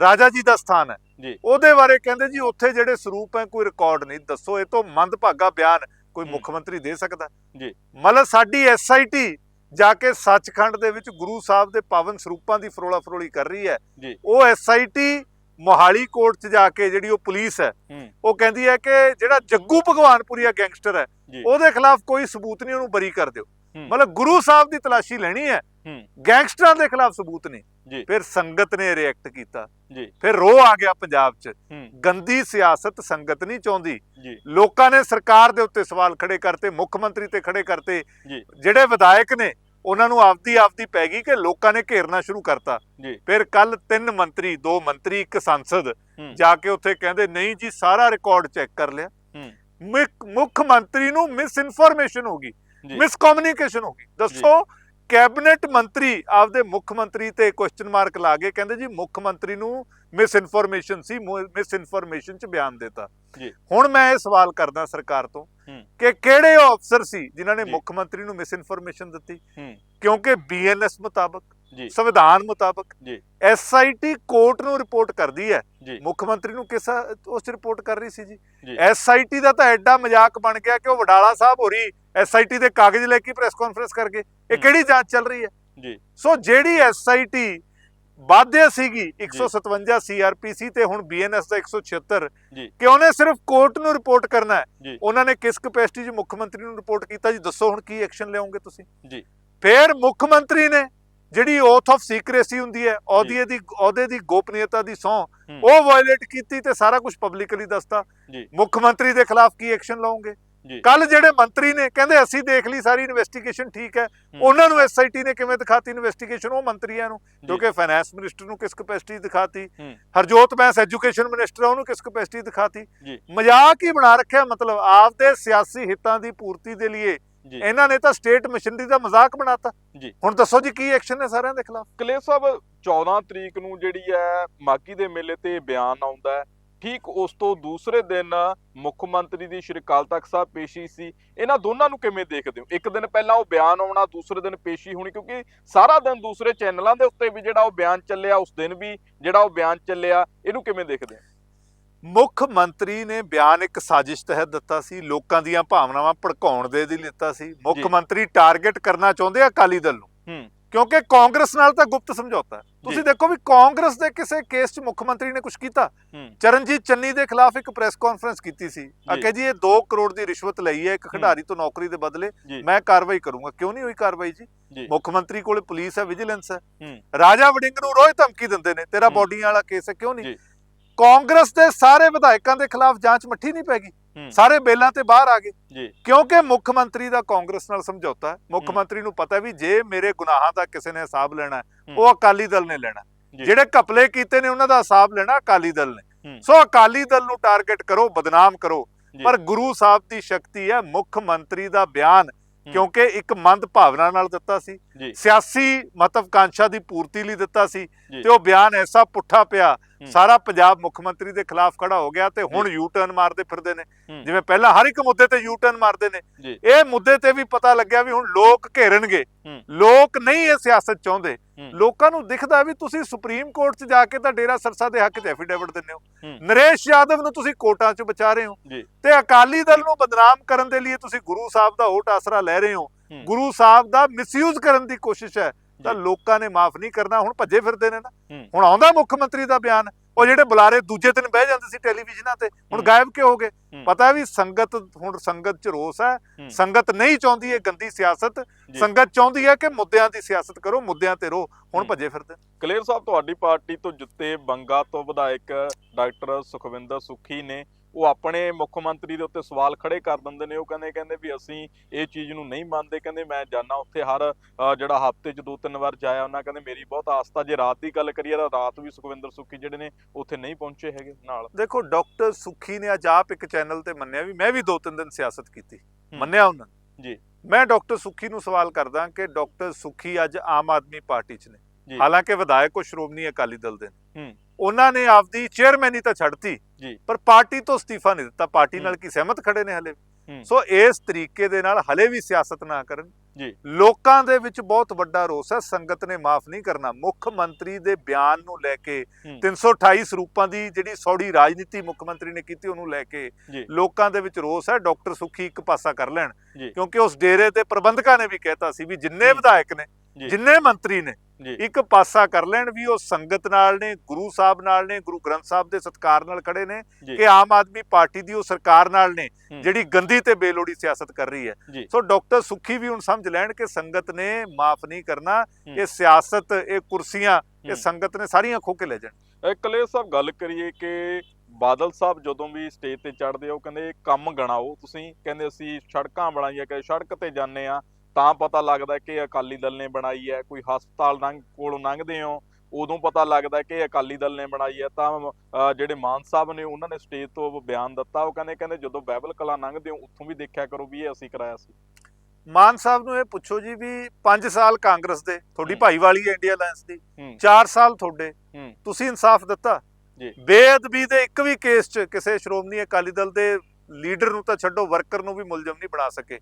ਰਾਜਾ ਜੀ ਦਾ ਸਥਾਨ ਹੈ। ਉਹਦੇ ਬਾਰੇ ਕਹਿੰਦੇ ਜੀ ਉੱਥੇ ਜਿਹੜੇ ਸਰੂਪ ਹੈ ਕੋਈ ਰਿਕਾਰਡ ਨਹੀਂ। ਦੱਸੋ ਇਹ ਤੋਂ ਮੰਦਭਾਗਾ ਬਿਆਨ ਕੋਈ। ਮੁੱਖ ਮੰਤਰੀ ਦੇ ਸਕਦਾ? ਜੀ। ਮਤਲਬ ਸਾਡੀ ਐਸਆਈਟੀ ਜਾ ਕੇ ਸੱਚਖੰਡ ਦੇ ਵਿੱਚ ਗੁਰੂ ਸਾਹਿਬ ਦੇ ਪਾਵਨ ਸਰੂਪਾਂ ਦੀ ਫਰੋਲਾ ਫਰੋਲੀ ਕਰ ਰਹੀ ਹੈ। ਉਹ ਐਸਆਈਟੀ ਮੋਹਾਲੀ ਕੋਰਟ 'ਚ ਜਾ ਕੇ ਜਿਹੜੀ ਉਹ ਪੁਲਿਸ ਹੈ ਉਹ ਕਹਿੰਦੀ ਹੈ ਕਿ ਜਿਹੜਾ ਜੱਗੂ ਭਗਵਾਨਪੁਰੀਆ ਗੈਂਗਸਟਰ ਹੈ ਉਹਦੇ ਖਿਲਾਫ ਕੋਈ ਸਬੂਤ ਨਹੀਂ ਉਹਨੂੰ ਬਰੀ ਕਰ ਦਿਓ। ਮਤਲਬ ਗੁਰੂ ਸਾਹਿਬ ਦੀ ਤਲਾਸ਼ੀ ਲੈਣੀ ਹੈ। ਗੈਂਗਸਟਰਾਂ ਦੇ ਖਿਲਾਫ ਸਬੂਤ ਜੀ। ਫਿਰ ਸੰਗਤ ਨੇ ਰਿਐਕਟ ਕੀਤਾ। ਫਿਰ ਰੋ ਆ ਗਿਆ ਪੰਜਾਬ 'ਚ। ਗੰਦੀ ਸਿਆਸਤ ਸੰਗਤ ਨਹੀਂ ਚਾਹੁੰਦੀ। ਲੋਕਾਂ ਨੇ ਸਰਕਾਰ ਦੇ ਉੱਤੇ ਸਵਾਲ ਖੜੇ ਕਰਤੇ ਮੁੱਖ ਮੰਤਰੀ ਤੇ ਖੜੇ ਕਰਤੇ। ਜਿਹੜੇ ਵਿਧਾਇਕ ਨੇ ਉਹਨਾਂ ਨੂੰ ਆਪਦੀ ਆਪਦੀ ਪੈ ਗਈ ਕਿ ਲੋਕਾਂ ਨੇ ਘੇਰਨਾ ਸ਼ੁਰੂ ਕਰਤਾ। ਫਿਰ ਕੱਲ ਤਿੰਨ ਮੰਤਰੀ ਦੋ ਮੰਤਰੀ ਇੱਕ ਸੰਸਦ ਜਾ ਕੇ ਉੱਥੇ ਕਹਿੰਦੇ ਨਹੀਂ ਜੀ ਸਾਰਾ ਰਿਕਾਰਡ ਚੈੱਕ ਕਰ ਲਿਆ। ਮੁੱਖ ਮੰਤਰੀ ਨੂੰ ਮਿਸ ਇਨਫੋਰਮੇਸ਼ਨ ਹੋ ਗਈ। ਜੀ। ਮਿਸ ਕਮਿਊਨੀਕੇਸ਼ਨ ਹੋ ਗਈ। ਦੱਸੋ ਕੈਬਨਿਟ ਮੰਤਰੀ ਆਪਦੇ ਮੁੱਖ ਮੰਤਰੀ ਤੇ ਕੁਐਸਚਨ ਮਾਰਕ ਲਾ ਕੇ ਕਹਿੰਦੇ ਜੀ ਮੁੱਖ ਮੰਤਰੀ ਨੂੰ ਮਿਸ ਇਨਫੋਰਮੇਸ਼ਨ ਸੀ ਮਿਸ ਇਨਫੋਰਮੇਸ਼ਨ ਚ ਬਿਆਨ ਦਿੱਤਾ। ਜੀ। ਹੁਣ ਮੈਂ ਇਹ ਸਵਾਲ ਕਰਦਾ ਸਰਕਾਰ ਤੋਂ ਕਿ ਕਿਹੜੇ ਅਫਸਰ ਸੀ ਜਿਨ੍ਹਾਂ ਨੇ। ਮੁੱਖ ਮੰਤਰੀ ਨੂੰ ਮਿਸ ਇਨਫੋਰਮੇਸ਼ਨ ਦਿੱਤੀ ਕਿਉਂਕਿ ਬੀਐਨਐਸ ਮੁਤਾਬਕ ਸੰਵਿਧਾਨ ਮੁਤਾਬਕ ਜੀ। ਐਸਆਈਟੀ ਕੋਰਟ ਨੂੰ ਰਿਪੋਰਟ ਕਰਦੀ ਹੈ। ਮੁੱਖ ਮੰਤਰੀ ਨੂੰ ਕਿਸ ਉਸ 'ਚ ਰਿਪੋਰਟ ਕਰ ਰਹੀ ਸੀ ਜੀ? ਐਸਆਈਟੀ ਦਾ ਤਾਂ ਐਡਾ ਮਜ਼ਾਕ ਬਣ ਗਿਆ ਕਿ ਉਹ ਵਡਾਲਾ ਸਾਹਿਬ ਹੋਰੀ ਐਸਆਈਟੀ ਦੇ ਕਾਗਜ਼ ਲੈ ਕੇ ਪ੍ਰੈਸ ਕਾਨਫਰੰਸ ਕਰ ਗਏ। ਇਹ। ਕਿਹੜੀ ਜਾਂਚ ਚੱਲ ਰਹੀ ਹੈ? ਜੀ। ਸੋ ਜਿਹੜੀ ਐਸਆਈਟੀ ਬਾਧਿਆ ਸੀਗੀ 157 ਸੀਆਰਪੀਸੀ ਤੇ ਹੁਣ ਬੀਐਨਐਸ ਦਾ 176 ਜੀ। ਕਿ ਉਹਨੇ ਸਿਰਫ ਕੋਰਟ ਨੂੰ ਰਿਪੋਰਟ ਕਰਨਾ ਹੈ। ਉਹਨਾਂ ਨੇ ਕਿਸ ਕਪੈਸਿਟੀ 'ਚ ਮੁੱਖ ਮੰਤਰੀ ਨੂੰ ਰਿਪੋਰਟ ਕੀਤਾ ਜੀ? ਦੱਸੋ ਹੁਣ ਕੀ ਐਕਸ਼ਨ ਲਿਆਉਂਗੇ ਤੁਸੀਂ? ਜੀ। ਫਿਰ ਮੁੱਖ ਮੰਤਰੀ ਨੇ ਜਿਹੜੀ ਓਥ ਆਫ ਸੀਕ੍ਰੇਸੀ ਹੁੰਦੀ ਹੈ ਅਹੁਦੇ ਦੀ ਅਹੁਦੇ ਦੀ ਗੋਪਨੀਯਤਾ ਦੀ ਹੂੰ। ਉਹ ਵਾਇਲੇਟ ਕੀਤੀ ਤੇ ਸਾਰਾ ਕੁਝ ਪਬਲਿਕਲੀ ਦੱਸਤਾ। ਮੁੱਖ ਮੰਤਰੀ ਦੇ ਖਿਲਾਫ ਕੀ ਐਕਸ਼ਨ ਲਓਗੇ ਕੱਲ ਜਿਹੜੇ ਮੰਤਰੀ ਨੇ ਕਹਿੰਦੇ ਅਸੀਂ ਦੇਖ ਲਈ ਸਾਰੀ ਇਨਵੈਸਟੀਗੇਸ਼ਨ ਠੀਕ ਹੈ। ਉਹਨਾਂ ਨੂੰ ਐਸਆਈਟੀ ਨੇ ਕਿਵੇਂ ਦਿਖਾਤੀ ਇਨਵੈਸਟੀਗੇਸ਼ਨ ਉਹ ਮੰਤਰੀਆਂ ਨੂੰ ਕਿਉਂਕਿ ਫਾਈਨੈਂਸ ਮਿਨਿਸਟਰ ਨੂੰ ਕਿਸ ਕਪੈਸਿਟੀ ਦਿਖਾਤੀ? ਹਰਜੋਤ ਬੈਂਸ ਐਜੂਕੇਸ਼ਨ ਮਿਨਿਸਟਰ ਆ, ਉਹਨੂੰ ਕਿਸ ਕਪੈਸਿਟੀ ਦਿਖਾਤੀ? ਮਜ਼ਾਕ ਹੀ ਬਣਾ ਰੱਖਿਆ ਮਤਲਬ ਆਪਦੇ ਸਿਆਸੀ ਹਿੱਤਾਂ ਦੀ ਪੂਰਤੀ ਦੇ ਲਈ ਇਹਨਾਂ ਨੇ ਤਾਂ ਸਟੇਟ ਮਸ਼ੀਨਰੀ ਦਾ ਮਜ਼ਾਕ ਬਣਾਤਾ। ਜੀ। ਹੁਣ ਦੱਸੋ ਜੀ ਕੀ ਐਕਸ਼ਨ ਹੈ ਸਾਰਿਆਂ ਦੇ ਖਿਲਾਫ? ਕਲੇ ਸਾਹਿਬ 14 ਤਰੀਕ ਨੂੰ ਜਿਹੜੀ ਹੈ ਮਾਗੀ ਦੇ ਮੇਲੇ ਤੇ ਬਿਆਨ ਆਉਂਦਾ ਹੈ। ਠੀਕ ਉਸ ਤੋਂ ਦੂਸਰੇ ਦਿਨ ਮੁੱਖ ਮੰਤਰੀ ਦੀ ਸ਼੍ਰੀ ਅਕਾਲ ਤਖਤ ਸਾਹਿਬ ਪੇਸ਼ੀ ਸੀ। ਇਹਨਾਂ ਦੋਨਾਂ ਨੂੰ ਕਿਵੇਂ ਦੇਖਦੇ ਹੋ? ਇੱਕ ਦਿਨ ਪਹਿਲਾਂ ਉਹ ਬਿਆਨ ਆਉਣਾ ਦੂਸਰੇ ਦਿਨ ਪੇਸ਼ੀ ਹੋਣੀ ਕਿਉਂਕਿ ਸਾਰਾ ਦਿਨ ਦੂਸਰੇ ਚੈਨਲਾਂ ਦੇ ਉੱਤੇ ਵੀ ਜਿਹੜਾ ਉਹ ਬਿਆਨ ਚੱਲਿਆ ਉਸ ਦਿਨ ਵੀ ਜਿਹੜਾ ਉਹ ਬਿਆਨ ਚੱਲਿਆ ਇਹਨੂੰ ਕਿਵੇਂ ਦੇਖਦੇ ਹੋ? ਮੁੱਖ ਮੰਤਰੀ ਨੇ ਬਿਆਨ ਇੱਕ ਸਾਜ਼ਿਸ਼ ਤਹਿਤ ਦਿੱਤਾ ਸੀ ਲੋਕਾਂ ਦੀਆਂ ਭਾਵਨਾਵਾਂ ਭੜਕਾਉਣ ਦੇ ਲਈ ਦਿੱਤਾ ਸੀ। ਮੁੱਖ। ਮੰਤਰੀ ਟਾਰਗੇਟ ਕਰਨਾ ਚਾਹੁੰਦੇ ਆ ਅਕਾਲੀ ਦਲ ਨੂੰ? ਕਿਉਂਕਿ ਕਾਂਗਰਸ ਨਾਲ ਤਾਂ ਗੁਪਤ ਸਮਝੌਤਾ ਤੁਸੀਂ। ਦੇਖੋ ਵੀ ਕਾਂਗਰਸ ਦੇ ਕਿਸੇ ਕੇਸ 'ਚ ਮੁੱਖ ਮੰਤਰੀ ਨੇ ਕੁਝ ਕੀਤਾ। ਚਰਨਜੀਤ ਚੰਨੀ ਦੇ ਖਿਲਾਫ ਇੱਕ ਪ੍ਰੈਸ ਕਾਨਫਰੰਸ ਕੀਤੀ ਸੀ। ਆ ਜੀ। ਇਹ 2 ਕਰੋੜ ਦੀ ਰਿਸ਼ਵਤ ਲਈ ਹੈ ਇੱਕ ਖਿਡਾਰੀ ਤੋਂ ਨੌਕਰੀ ਦੇ ਬਦਲੇ। ਮੈਂ ਕਾਰਵਾਈ ਕਰੂੰਗਾ। ਕਿਉਂ ਨਹੀਂ ਹੋਈ ਕਾਰਵਾਈ ਜੀ? ਮੁੱਖ ਮੰਤਰੀ ਕੋਲੇ ਪੁਲਿਸ ਹੈ ਵਿਜੀਲੈਂਸ ਹੈ। ਰਾਜਾ ਵੜਿੰਗ ਨੂੰ ਰੋਜ਼ ਧਮਕੀ ਦਿੰਦੇ ਨੇ ਤੇਰਾ। ਬੋਡੀਆਂ ਵਾਲਾ ਕੇਸ ਹੈ ਕਿਉਂ ਨਹੀਂ? ਕਾਂਗਰਸ ਦੇ ਸਾਰੇ ਵਿਧਾਇਕਾਂ ਦੇ ਖਿਲਾਫ ਜਾਂਚ ਮੱਠੀ ਨਹੀਂ ਪੈ ਗਈ ਸਾਰੇ ਬੇਲਾਂ ਤੇ ਬਾਹਰ ਆ ਗਏ ਕਿਉਂਕਿ ਮੁੱਖ ਮੰਤਰੀ ਦਾ ਕਾਂਗਰਸ ਨਾਲ ਸਮਝੌਤਾ ਹੈ ਮੁੱਖ। ਮੰਤਰੀ ਨੂੰ ਪਤਾ ਵੀ ਜੇ ਮੇਰੇ ਗੁਨਾਹਾਂ ਦਾ ਕਿਸੇ ਨੇ ਹਿਸਾਬ ਲੈਣਾ। ਉਹ ਅਕਾਲੀ ਦਲ ਨੇ ਲੈਣਾ। ਜਿਹੜੇ ਘਪਲੇ ਕੀਤੇ ਨੇ ਉਹਨਾਂ ਦਾ ਹਿਸਾਬ ਲੈਣਾ ਅਕਾਲੀ ਦਲ ਨੇ। ਸੋ ਅਕਾਲੀ ਦਲ ਨੂੰ ਟਾਰਗੇਟ ਕਰੋ ਬਦਨਾਮ ਕਰੋ। ਪਰ ਗੁਰੂ ਸਾਹਿਬ ਦੀ ਸ਼ਕਤੀ ਹੈ ਮੁੱਖ ਮੰਤਰੀ ਦਾ ਬਿਆਨ ਕਿਉਂਕਿ ਇੱਕ ਮੰਦ ਭਾਵਨਾ ਨਾਲ ਦਿੱਤਾ ਸੀ ਸਿਆਸੀ ਮਤਵਕਾਂਸ਼ਾ ਦੀ ਪੂਰਤੀ ਲਈ ਦਿੱਤਾ ਸੀ। ਤੇ ਉਹ ਬਿਆਨ ਐਸਾ ਪੁੱਠਾ ਪਿਆ। ਸਾਰਾ ਪੰਜਾਬ ਮੁੱਖ ਮੰਤਰੀ ਦੇ ਖਿਲਾਫ ਖੜਾ ਹੋ ਗਿਆ ਤੇ ਹੁਣ ਯੂ ਟਰਨ ਮਾਰਦੇ ਫਿਰਦੇ ਨੇ। ਜਿਵੇਂ ਪਹਿਲਾਂ ਹਰ ਇੱਕ ਮੁੱਦੇ ਤੇ ਯੂ ਟਰਨ ਮਾਰਦੇ ਨੇ। ਇਹ ਮੁੱਦੇ ਤੇ ਵੀ ਪਤਾ ਲੱਗਿਆ ਵੀ ਹੁਣ ਲੋਕ ਘੇਰਨਗੇ। ਲੋਕ ਨਹੀਂ ਇਹ ਸਿਆਸਤ ਚਾਹੁੰਦੇ। ਲੋਕਾਂ ਨੂੰ ਦਿਖਦਾ ਵੀ ਤੁਸੀਂ ਸੁਪਰੀਮ ਕੋਰਟ 'ਚ ਜਾ ਕੇ ਤਾਂ ਡੇਰਾ ਸਰਸਾ ਦੇ ਹੱਕ 'ਚ ਐਫੀਡੇਵਿਟ ਦਿੰਦੇ ਹੋ। ਨਰੇਸ਼ ਯਾਦਵ ਨੂੰ ਤੁਸੀਂ ਕੋਰਟਾਂ 'ਚ ਬਚਾ ਰਹੇ ਹੋ। ਤੇ ਅਕਾਲੀ ਦਲ ਨੂੰ ਬਦਨਾਮ ਕਰਨ ਦੇ ਲਈ ਤੁਸੀਂ ਗੁਰੂ ਸਾਹਿਬ ਦਾ ਓਟ ਆਸਰਾ ਲੈ ਰਹੇ ਹੂੰ। ਗੁਰੂ ਸਾਹਿਬ ਦਾ ਮਿਸਯੂਜ਼ ਕਰਨ ਦੀ ਕੋਸ਼ਿਸ਼ ਹੈ। ਤਾਂ। ਲੋਕਾਂ ਨੇ ਮਾਫ ਨਹੀਂ ਕਰਨਾ ਹੁਣ ਭੱਜੇ ਫਿਰਦੇ ਨੇ ਨਾ। ਹੁਣ ਆਉਂਦਾ ਮੁੱਖ ਮੰਤਰੀ ਦਾ ਬਿਆਨ ਉਹ ਜਿਹੜੇ ਬੁਲਾਰੇ ਦੂਜੇ ਦਿਨ ਬਹਿ ਜਾਂਦੇ ਸੀ ਟੈਲੀਵਿਜ਼ਨਾਂ ਤੇ ਹੁਣ। ਗਾਇਬ ਕਿਉਂ ਹੋ ਗਏ। ਪਤਾ ਵੀ ਸੰਗਤ ਹੁਣ ਸੰਗਤ 'ਚ ਰੋਸ ਹੈ। ਸੰਗਤ ਨਹੀਂ ਚਾਹੁੰਦੀ ਇਹ ਗੰਦੀ ਸਿਆਸਤ। ਸੰਗਤ ਚਾਹੁੰਦੀ ਹੈ ਕਿ ਮੁੱਦਿਆਂ ਦੀ ਸਿਆਸਤ ਕਰੋ ਮੁੱਦਿਆਂ ਤੇ ਰਹੋ ਹੁਣ। ਭੱਜੇ ਫਿਰਦੇ ਕਲੇਰ ਸਾਹਿਬ ਤੁਹਾਡੀ ਪਾਰਟੀ ਤੋਂ ਜਿੱਤੇ ਬੰਗਾ ਤੋਂ ਵਿਧਾਇਕ ਡਾਕਟਰ ਸੁਖਵਿੰਦਰ ਸੁਖੀ ਨੇ ਉਹ ਆਪਣੇ ਮੁੱਖ ਮੰਤਰੀ ਦੇ ਉੱਤੇ ਸਵਾਲ ਖੜੇ ਕਰ ਦਿੰਦੇ ਨੇ ਉਹ ਕਹਿੰਦੇ ਕਹਿੰਦੇ ਵੀ ਅਸੀਂ ਇਹ ਚੀਜ਼ ਨੂੰ ਨਹੀਂ ਮੰਨਦੇ ਕਹਿੰਦੇ ਮੈਂ ਜਾਣਾ ਉੱਥੇ ਹਰ ਜਿਹੜਾ ਹਫ਼ਤੇ 'ਚ ਦੋ ਤਿੰਨ ਵਾਰ ਜਾਇਆ ਉਹਨਾਂ ਕਹਿੰਦੇ ਮੇਰੀ ਬਹੁਤ ਆਸਥਾ ਜੇ ਰਾਤ ਦੀ ਗੱਲ ਕਰੀਏ ਤਾਂ ਰਾਤ ਵੀ ਸੁਖਵਿੰਦਰ ਸੁਖੀ ਜਿਹੜੇ ਨੇ ਉੱਥੇ ਨਹੀਂ ਪਹੁੰਚੇ ਹੈਗੇ ਨਾਲ। ਦੇਖੋ ਡਾਕਟਰ ਸੁਖੀ ਨੇ ਅੱਜ ਆਪ ਇੱਕ ਚੈਨਲ ਤੇ ਮੰਨਿਆ ਵੀ ਮੈਂ ਵੀ ਦੋ ਤਿੰਨ ਦਿਨ ਸਿਆਸਤ ਕੀਤੀ। ਮੰਨਿਆ ਉਹਨਾਂ ਨੇ। ਜੀ। ਮੈਂ ਡਾਕਟਰ ਸੁਖੀ ਨੂੰ ਸਵਾਲ ਕਰਦਾ ਕਿ ਡਾਕਟਰ ਸੁਖੀ ਅੱਜ ਆਮ ਆਦਮੀ ਪਾਰਟੀ 'ਚ ਨੇ। ਹਾਲਾਂਕਿ ਵਿਧਾਇਕ ਉਹ ਸ਼੍ਰੋਮਣੀ ਅਕਾਲੀ ਦਲ ਦੇ ਨੇ। ਹੂੰ। ਉਹਨਾਂ ਨੇ ਆਪਦੀ ਚੇਅਰਮੈਨੀ ਤਾਂ ਛੱਡਤੀ। ਜੀ। ਪਰ ਪਾਰਟੀ ਤੋਂ ਅਸਤੀਫਾ ਨਹੀਂ ਦਿੱਤਾ। ਪਾਰਟੀ। ਨਾਲ ਕੀ ਸਹਿਮਤ ਖੜੇ ਨੇ ਹਲੇ। ਸੋ ਇਸ ਤਰੀਕੇ ਦੇ ਨਾਲ ਹਲੇ ਵੀ ਸਿਆਸਤ ਨਾ ਕਰਨ। ਜੀ। ਲੋਕਾਂ ਦੇ ਵਿੱਚ ਬਹੁਤ ਵੱਡਾ ਰੋਸ ਹੈ। ਸੰਗਤ ਨੇ ਮਾਫ ਨਹੀਂ ਕਰਨਾ। ਮੁੱਖ ਮੰਤਰੀ ਦੇ ਬਿਆਨ ਨੂੰ ਲੈ ਕੇ ਹੂੰ। 328 ਸਰੂਪਾਂ ਦੀ ਜਿਹੜੀ ਸੌੜੀ ਰਾਜਨੀਤੀ ਮੁੱਖ ਮੰਤਰੀ ਨੇ ਕੀਤੀ ਉਹਨੂੰ ਲੈ ਕੇ ਲੋਕਾਂ ਦੇ ਵਿੱਚ ਰੋਸ ਹੈ। ਡਾਕਟਰ ਸੁਖੀ ਇੱਕ ਪਾਸਾ ਕਰ ਲੈਣ। ਕਿਉਂਕਿ ਉਸ ਡੇਰੇ ਦੇ ਪ੍ਰਬੰਧਕਾਂ ਨੇ ਵੀ ਕਹਿਤਾ ਸੀ ਵੀ ਜਿੰਨੇ। ਵਿਧਾਇਕ ਨੇ ਜਿੰਨੇ ਮੰਤਰੀ ਨੇ ਇੱਕ ਪਾਸਾ ਕਰ ਲੈਣ ਵੀ ਉਹ ਸੰਗਤ ਨਾਲ ਨੇ ਗੁਰੂ ਸਾਹਿਬ ਨਾਲ ਨੇ ਗੁਰੂ ਗ੍ਰੰਥ ਸਾਹਿਬ ਦੇ ਸਤਕਾਰ ਨਾਲ ਖੜੇ ਨੇ ਕਿ ਆਮ ਆਦਮੀ ਪਾਰਟੀ ਦੀ ਉਹ ਸਰਕਾਰ ਨਾਲ ਨੇ। ਜਿਹੜੀ ਗੰਦੀ ਤੇ ਬੇਲੋੜੀ ਸਿਆਸਤ ਕਰ ਰਹੀ ਹੈ। ਸੋ ਡਾਕਟਰ ਸੁੱਖੀ ਵੀ ਹੁਣ ਸਮਝ ਲੈਣ ਕਿ ਸੰਗਤ ਨੇ ਮਾਫ ਨਹੀਂ ਕਰਨਾ। ਇਹ ਸਿਆਸਤ ਇਹ ਕੁਰਸੀਆਂ ਇਹ। ਸੰਗਤ ਨੇ ਸਾਰੀਆਂ ਖੋ ਕੇ ਲੈ ਜਾਣ। ਕਲੇਰ ਸਾਹਿਬ ਗੱਲ ਕਰੀਏ ਕਿ ਬਾਦਲ ਸਾਹਿਬ ਜਦੋਂ ਵੀ ਸਟੇਜ ਤੇ ਚੜ੍ਹਦੇ ਆ ਉਹ ਕਹਿੰਦੇ ਕੰਮ ਗਣਾਓ। ਤੁਸੀਂ ਕਹਿੰਦੇ ਅਸੀਂ ਸੜਕਾਂ ਬਣਾਈਆਂ ਕਿ ਸੜਕ ਤੇ ਜਾਂਦੇ ਆ ਤਾਂ ਪਤਾ ਲੱਗਦਾ ਕਿ ਅਕਾਲੀ ਦਲ ਨੇ ਬਣਾਈ ਹੈ ਕੋਈ ਹਸਪਤਾਲ ਲੰਘ ਕੋਲੋਂ ਲੰਘਦੇ ਹੋ ਉਦੋਂ ਪਤਾ ਲੱਗਦਾ ਕਿ ਅਕਾਲੀ ਦਲ ਨੇ ਬਣਾਈ ਹੈ ਤਾਂ ਜਿਹੜੇ ਮਾਨ ਸਾਹਿਬ ਨੇ ਉਹਨਾਂ ਨੇ ਸਟੇਜ ਤੋਂ ਬਿਆਨ ਦਿੱਤਾ ਉਹ ਕਹਿੰਦੇ ਕਹਿੰਦੇ ਜਦੋਂ ਬਾਈਬਲ ਕਲਾ ਲੰਘਦੇ ਹੋ ਉੱਥੋਂ ਵੀ ਦੇਖਿਆ ਕਰੋ ਵੀ ਇਹ ਅਸੀਂ ਕਰਾਇਆ ਸੀ ਮਾਨ ਸਾਹਿਬ ਨੂੰ ਇਹ ਪੁੱਛੋ ਜੀ ਵੀ 5 ਸਾਲ ਕਾਂਗਰਸ ਦੇ ਤੁਹਾਡੀ। ਭਾਈਵਾਲੀ ਹੈ ਇੰਡੀਆ ਅਲਾਈਅੰਸ ਦੀ ਹੂੰ 4 ਸਾਲ ਤੁਹਾਡੇ ਤੁਸੀਂ ਇਨਸਾਫ ਦਿੱਤਾ ਜੀ। ਬੇਅਦਬੀ ਦੇ ਇੱਕ ਵੀ ਕੇਸ 'ਚ ਕਿਸੇ ਸ਼੍ਰੋਮਣੀ ਅਕਾਲੀ ਦਲ ਦੇ ਲੀਡਰ ਨੂੰ ਤਾਂ ਛੱਡੋ ਵਰਕਰ ਨੂੰ ਵੀ ਮੁਲਜ਼ਮ ਨਹੀਂ ਬਣਾ ਸਕੇ।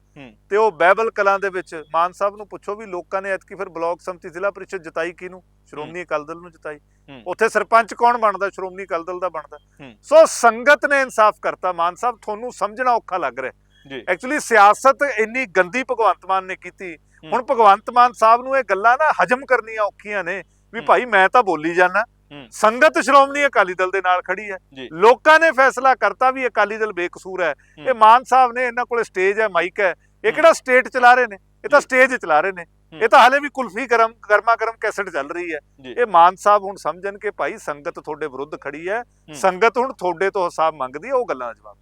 ਤੇ ਉਹ ਬਾਈਬਲ ਕਲਾਂ ਦੇ ਵਿੱਚ ਮਾਨ ਸਾਹਿਬ ਨੂੰ ਪੁੱਛੋ ਵੀ ਲੋਕਾਂ ਨੇ ਐਤਕੀ ਫਿਰ ਬਲਾਕ ਸੰਮਤੀ ਜ਼ਿਲ੍ਹਾ ਪ੍ਰੀਸ਼ਦ ਜਿਤਾਈ ਕਿਹਨੂੰ? ਸ਼੍ਰੋਮਣੀ ਅਕਾਲੀ ਦਲ ਨੂੰ ਜਿਤਾਈ। ਉੱਥੇ ਸਰਪੰਚ ਕੌਣ ਬਣਦਾ? ਸ਼੍ਰੋਮਣੀ ਅਕਾਲੀ ਦਲ ਦਾ ਬਣਦਾ। ਸੋ ਸੰਗਤ ਨੇ ਇਨਸਾਫ ਕਰਤਾ। ਮਾਨ ਸਾਹਿਬ ਤੁਹਾਨੂੰ ਸਮਝਣਾ ਔਖਾ ਲੱਗ ਰਿਹਾ। ਜੀ। ਐਕਚੁਅਲੀ ਸਿਆਸਤ ਇੰਨੀ ਗੰਦੀ ਭਗਵੰਤ ਮਾਨ ਨੇ ਕੀਤੀ। ਹੁਣ ਭਗਵੰਤ ਮਾਨ ਸਾਹਿਬ ਨੂੰ ਇਹ ਗੱਲਾਂ ਨਾ ਹਜਮ ਕਰਨੀਆਂ ਔਖੀਆਂ ਨੇ ਵੀ। ਭਾਈ ਮੈਂ ਤਾਂ ਬੋਲੀ ਜਾਣਾ। ਸੰਗਤ ਸ਼੍ਰੋਮਣੀ ਅਕਾਲੀ ਦਲ ਦੇ ਨਾਲ ਖੜੀ ਹੈ। ਲੋਕਾਂ ਨੇ ਫੈਸਲਾ ਕਰਤਾ ਵੀ ਅਕਾਲੀ ਦਲ ਬੇਕਸੂਰ ਹੈ। ਇਹ ਮਾਨ ਸਾਹਿਬ ਨੇ ਇਹਨਾਂ ਕੋਲੇ ਸਟੇਜ ਹੈ ਮਾਈਕ ਹੈ ਇਹ ਕਿਹੜਾ ਸਟੇਟ ਚਲਾ ਰਹੇ ਨੇ ਇਹ ਤਾਂ। ਸਟੇਜ ਚਲਾ ਰਹੇ ਨੇ। ਇਹ ਤਾਂ ਹਾਲੇ ਵੀ ਕੁਲਫੀ ਗਰਮ ਗਰਮਾ ਗਰਮ ਕੈਸਟ ਚੱਲ ਰਹੀ ਹੈ। ਇਹ ਮਾਨ ਸਾਹਿਬ ਹੁਣ ਸਮਝਣ ਕਿ ਭਾਈ ਸੰਗਤ ਤੁਹਾਡੇ ਵਿਰੁੱਧ ਖੜੀ ਹੈ। ਸੰਗਤ ਹੁਣ ਤੁਹਾਡੇ ਤੋਂ ਹਿਸਾਬ ਮੰਗਦੀ ਹੈ ਉਹ ਗੱਲਾਂ ਦਾ ਜਵਾਬ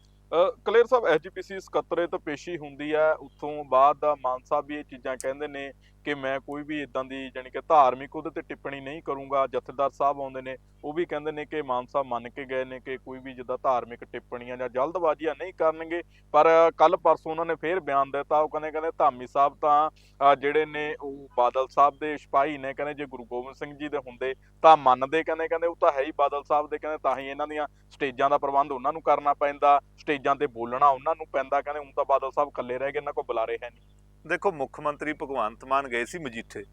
ਕਲੀਅਰ ਸਾਹਿਬ ਐਸਜੀਪੀਸੀ ਸਕੱਤਰੇ ਤੋਂ ਪੇਸ਼ੀ ਹੁੰਦੀ ਹੈ ਉੱਥੋਂ ਬਾਅਦ ਦਾ ਮਾਨ ਸਾਹਿਬ ਵੀ ਇਹ ਚੀਜ਼ਾਂ ਕਹਿੰਦੇ ਨੇ ਕਿ ਮੈਂ ਕੋਈ ਵੀ ਇਦਾਂ ਦੀ ਜਾਨੀ ਕਿ ਧਾਰਮਿਕ ਉਹਦੇ ਤੇ ਟਿੱਪਣੀ ਨਹੀਂ ਕਰੂੰਗਾ ਜਥੇਦਾਰ ਸਾਹਿਬ ਆਉਂਦੇ ਨੇ ਉਹ ਵੀ ਕਹਿੰਦੇ ਨੇ ਕਿ ਮਾਨ ਸਾਹਿਬ ਮੰਨ ਕੇ ਗਏ ਨੇ ਕਿ ਕੋਈ ਵੀ ਜਿੱਦਾਂ ਧਾਰਮਿਕ ਟਿੱਪਣੀਆਂ ਜਾਂ ਜਲਦਬਾਜ਼ੀਆਂ ਨਹੀਂ ਕਰਨਗੇ ਪਰ ਕੱਲ ਪਰਸੋਂ ਉਹਨਾਂ ਨੇ ਫੇਰ ਬਿਆਨ ਦਿੱਤਾ ਉਹ ਕਹਿੰਦੇ ਕਹਿੰਦੇ ਧਾਮੀ ਸਾਹਿਬ ਤਾਂ ਅਹ, ਜਿਹੜੇ ਨੇ ਉਹ ਬਾਦਲ ਸਾਹਿਬ ਦੇ ਸਿਪਾਹੀ ਨੇ ਕਹਿੰਦੇ ਜੇ ਗੁਰੂ ਗੋਬਿੰਦ ਸਿੰਘ ਜੀ ਦੇ ਹੁੰਦੇ ਤਾਂ ਮੰਨਦੇ ਕਹਿੰਦੇ ਕਹਿੰਦੇ ਉਹ ਤਾਂ ਹੈ ਹੀ ਬਾਦਲ ਸਾਹਿਬ ਦੇ ਕਹਿੰਦੇ ਤਾਂ ਹੀ ਇਹਨਾਂ ਦੀਆਂ ਸਟੇਜਾਂ ਦਾ ਪ੍ਰਬੰਧ ਉਹਨਾਂ ਨੂੰ ਕਰਨਾ ਪੈਂਦਾ ਸਟੇਜਾਂ ਤੇ ਬੋਲਣਾ ਉਹਨਾਂ ਨੂੰ ਪੈਂਦਾ ਕਹਿੰਦੇ ਹੁਣ ਤਾਂ ਬਾਦਲ ਸਾਹਿਬ ਇਕੱਲੇ ਰਹਿ ਗਏ ਇਹਨਾਂ ਕੋਲ ਬੁਲਾਰੇ ਹੈ ਨਹੀਂ। ਦੇਖੋ ਮੁੱਖ ਮੰਤਰੀ ਭਗਵੰਤ ਮਾਨ ਗਏ ਸੀ ਮਜੀਠੇ।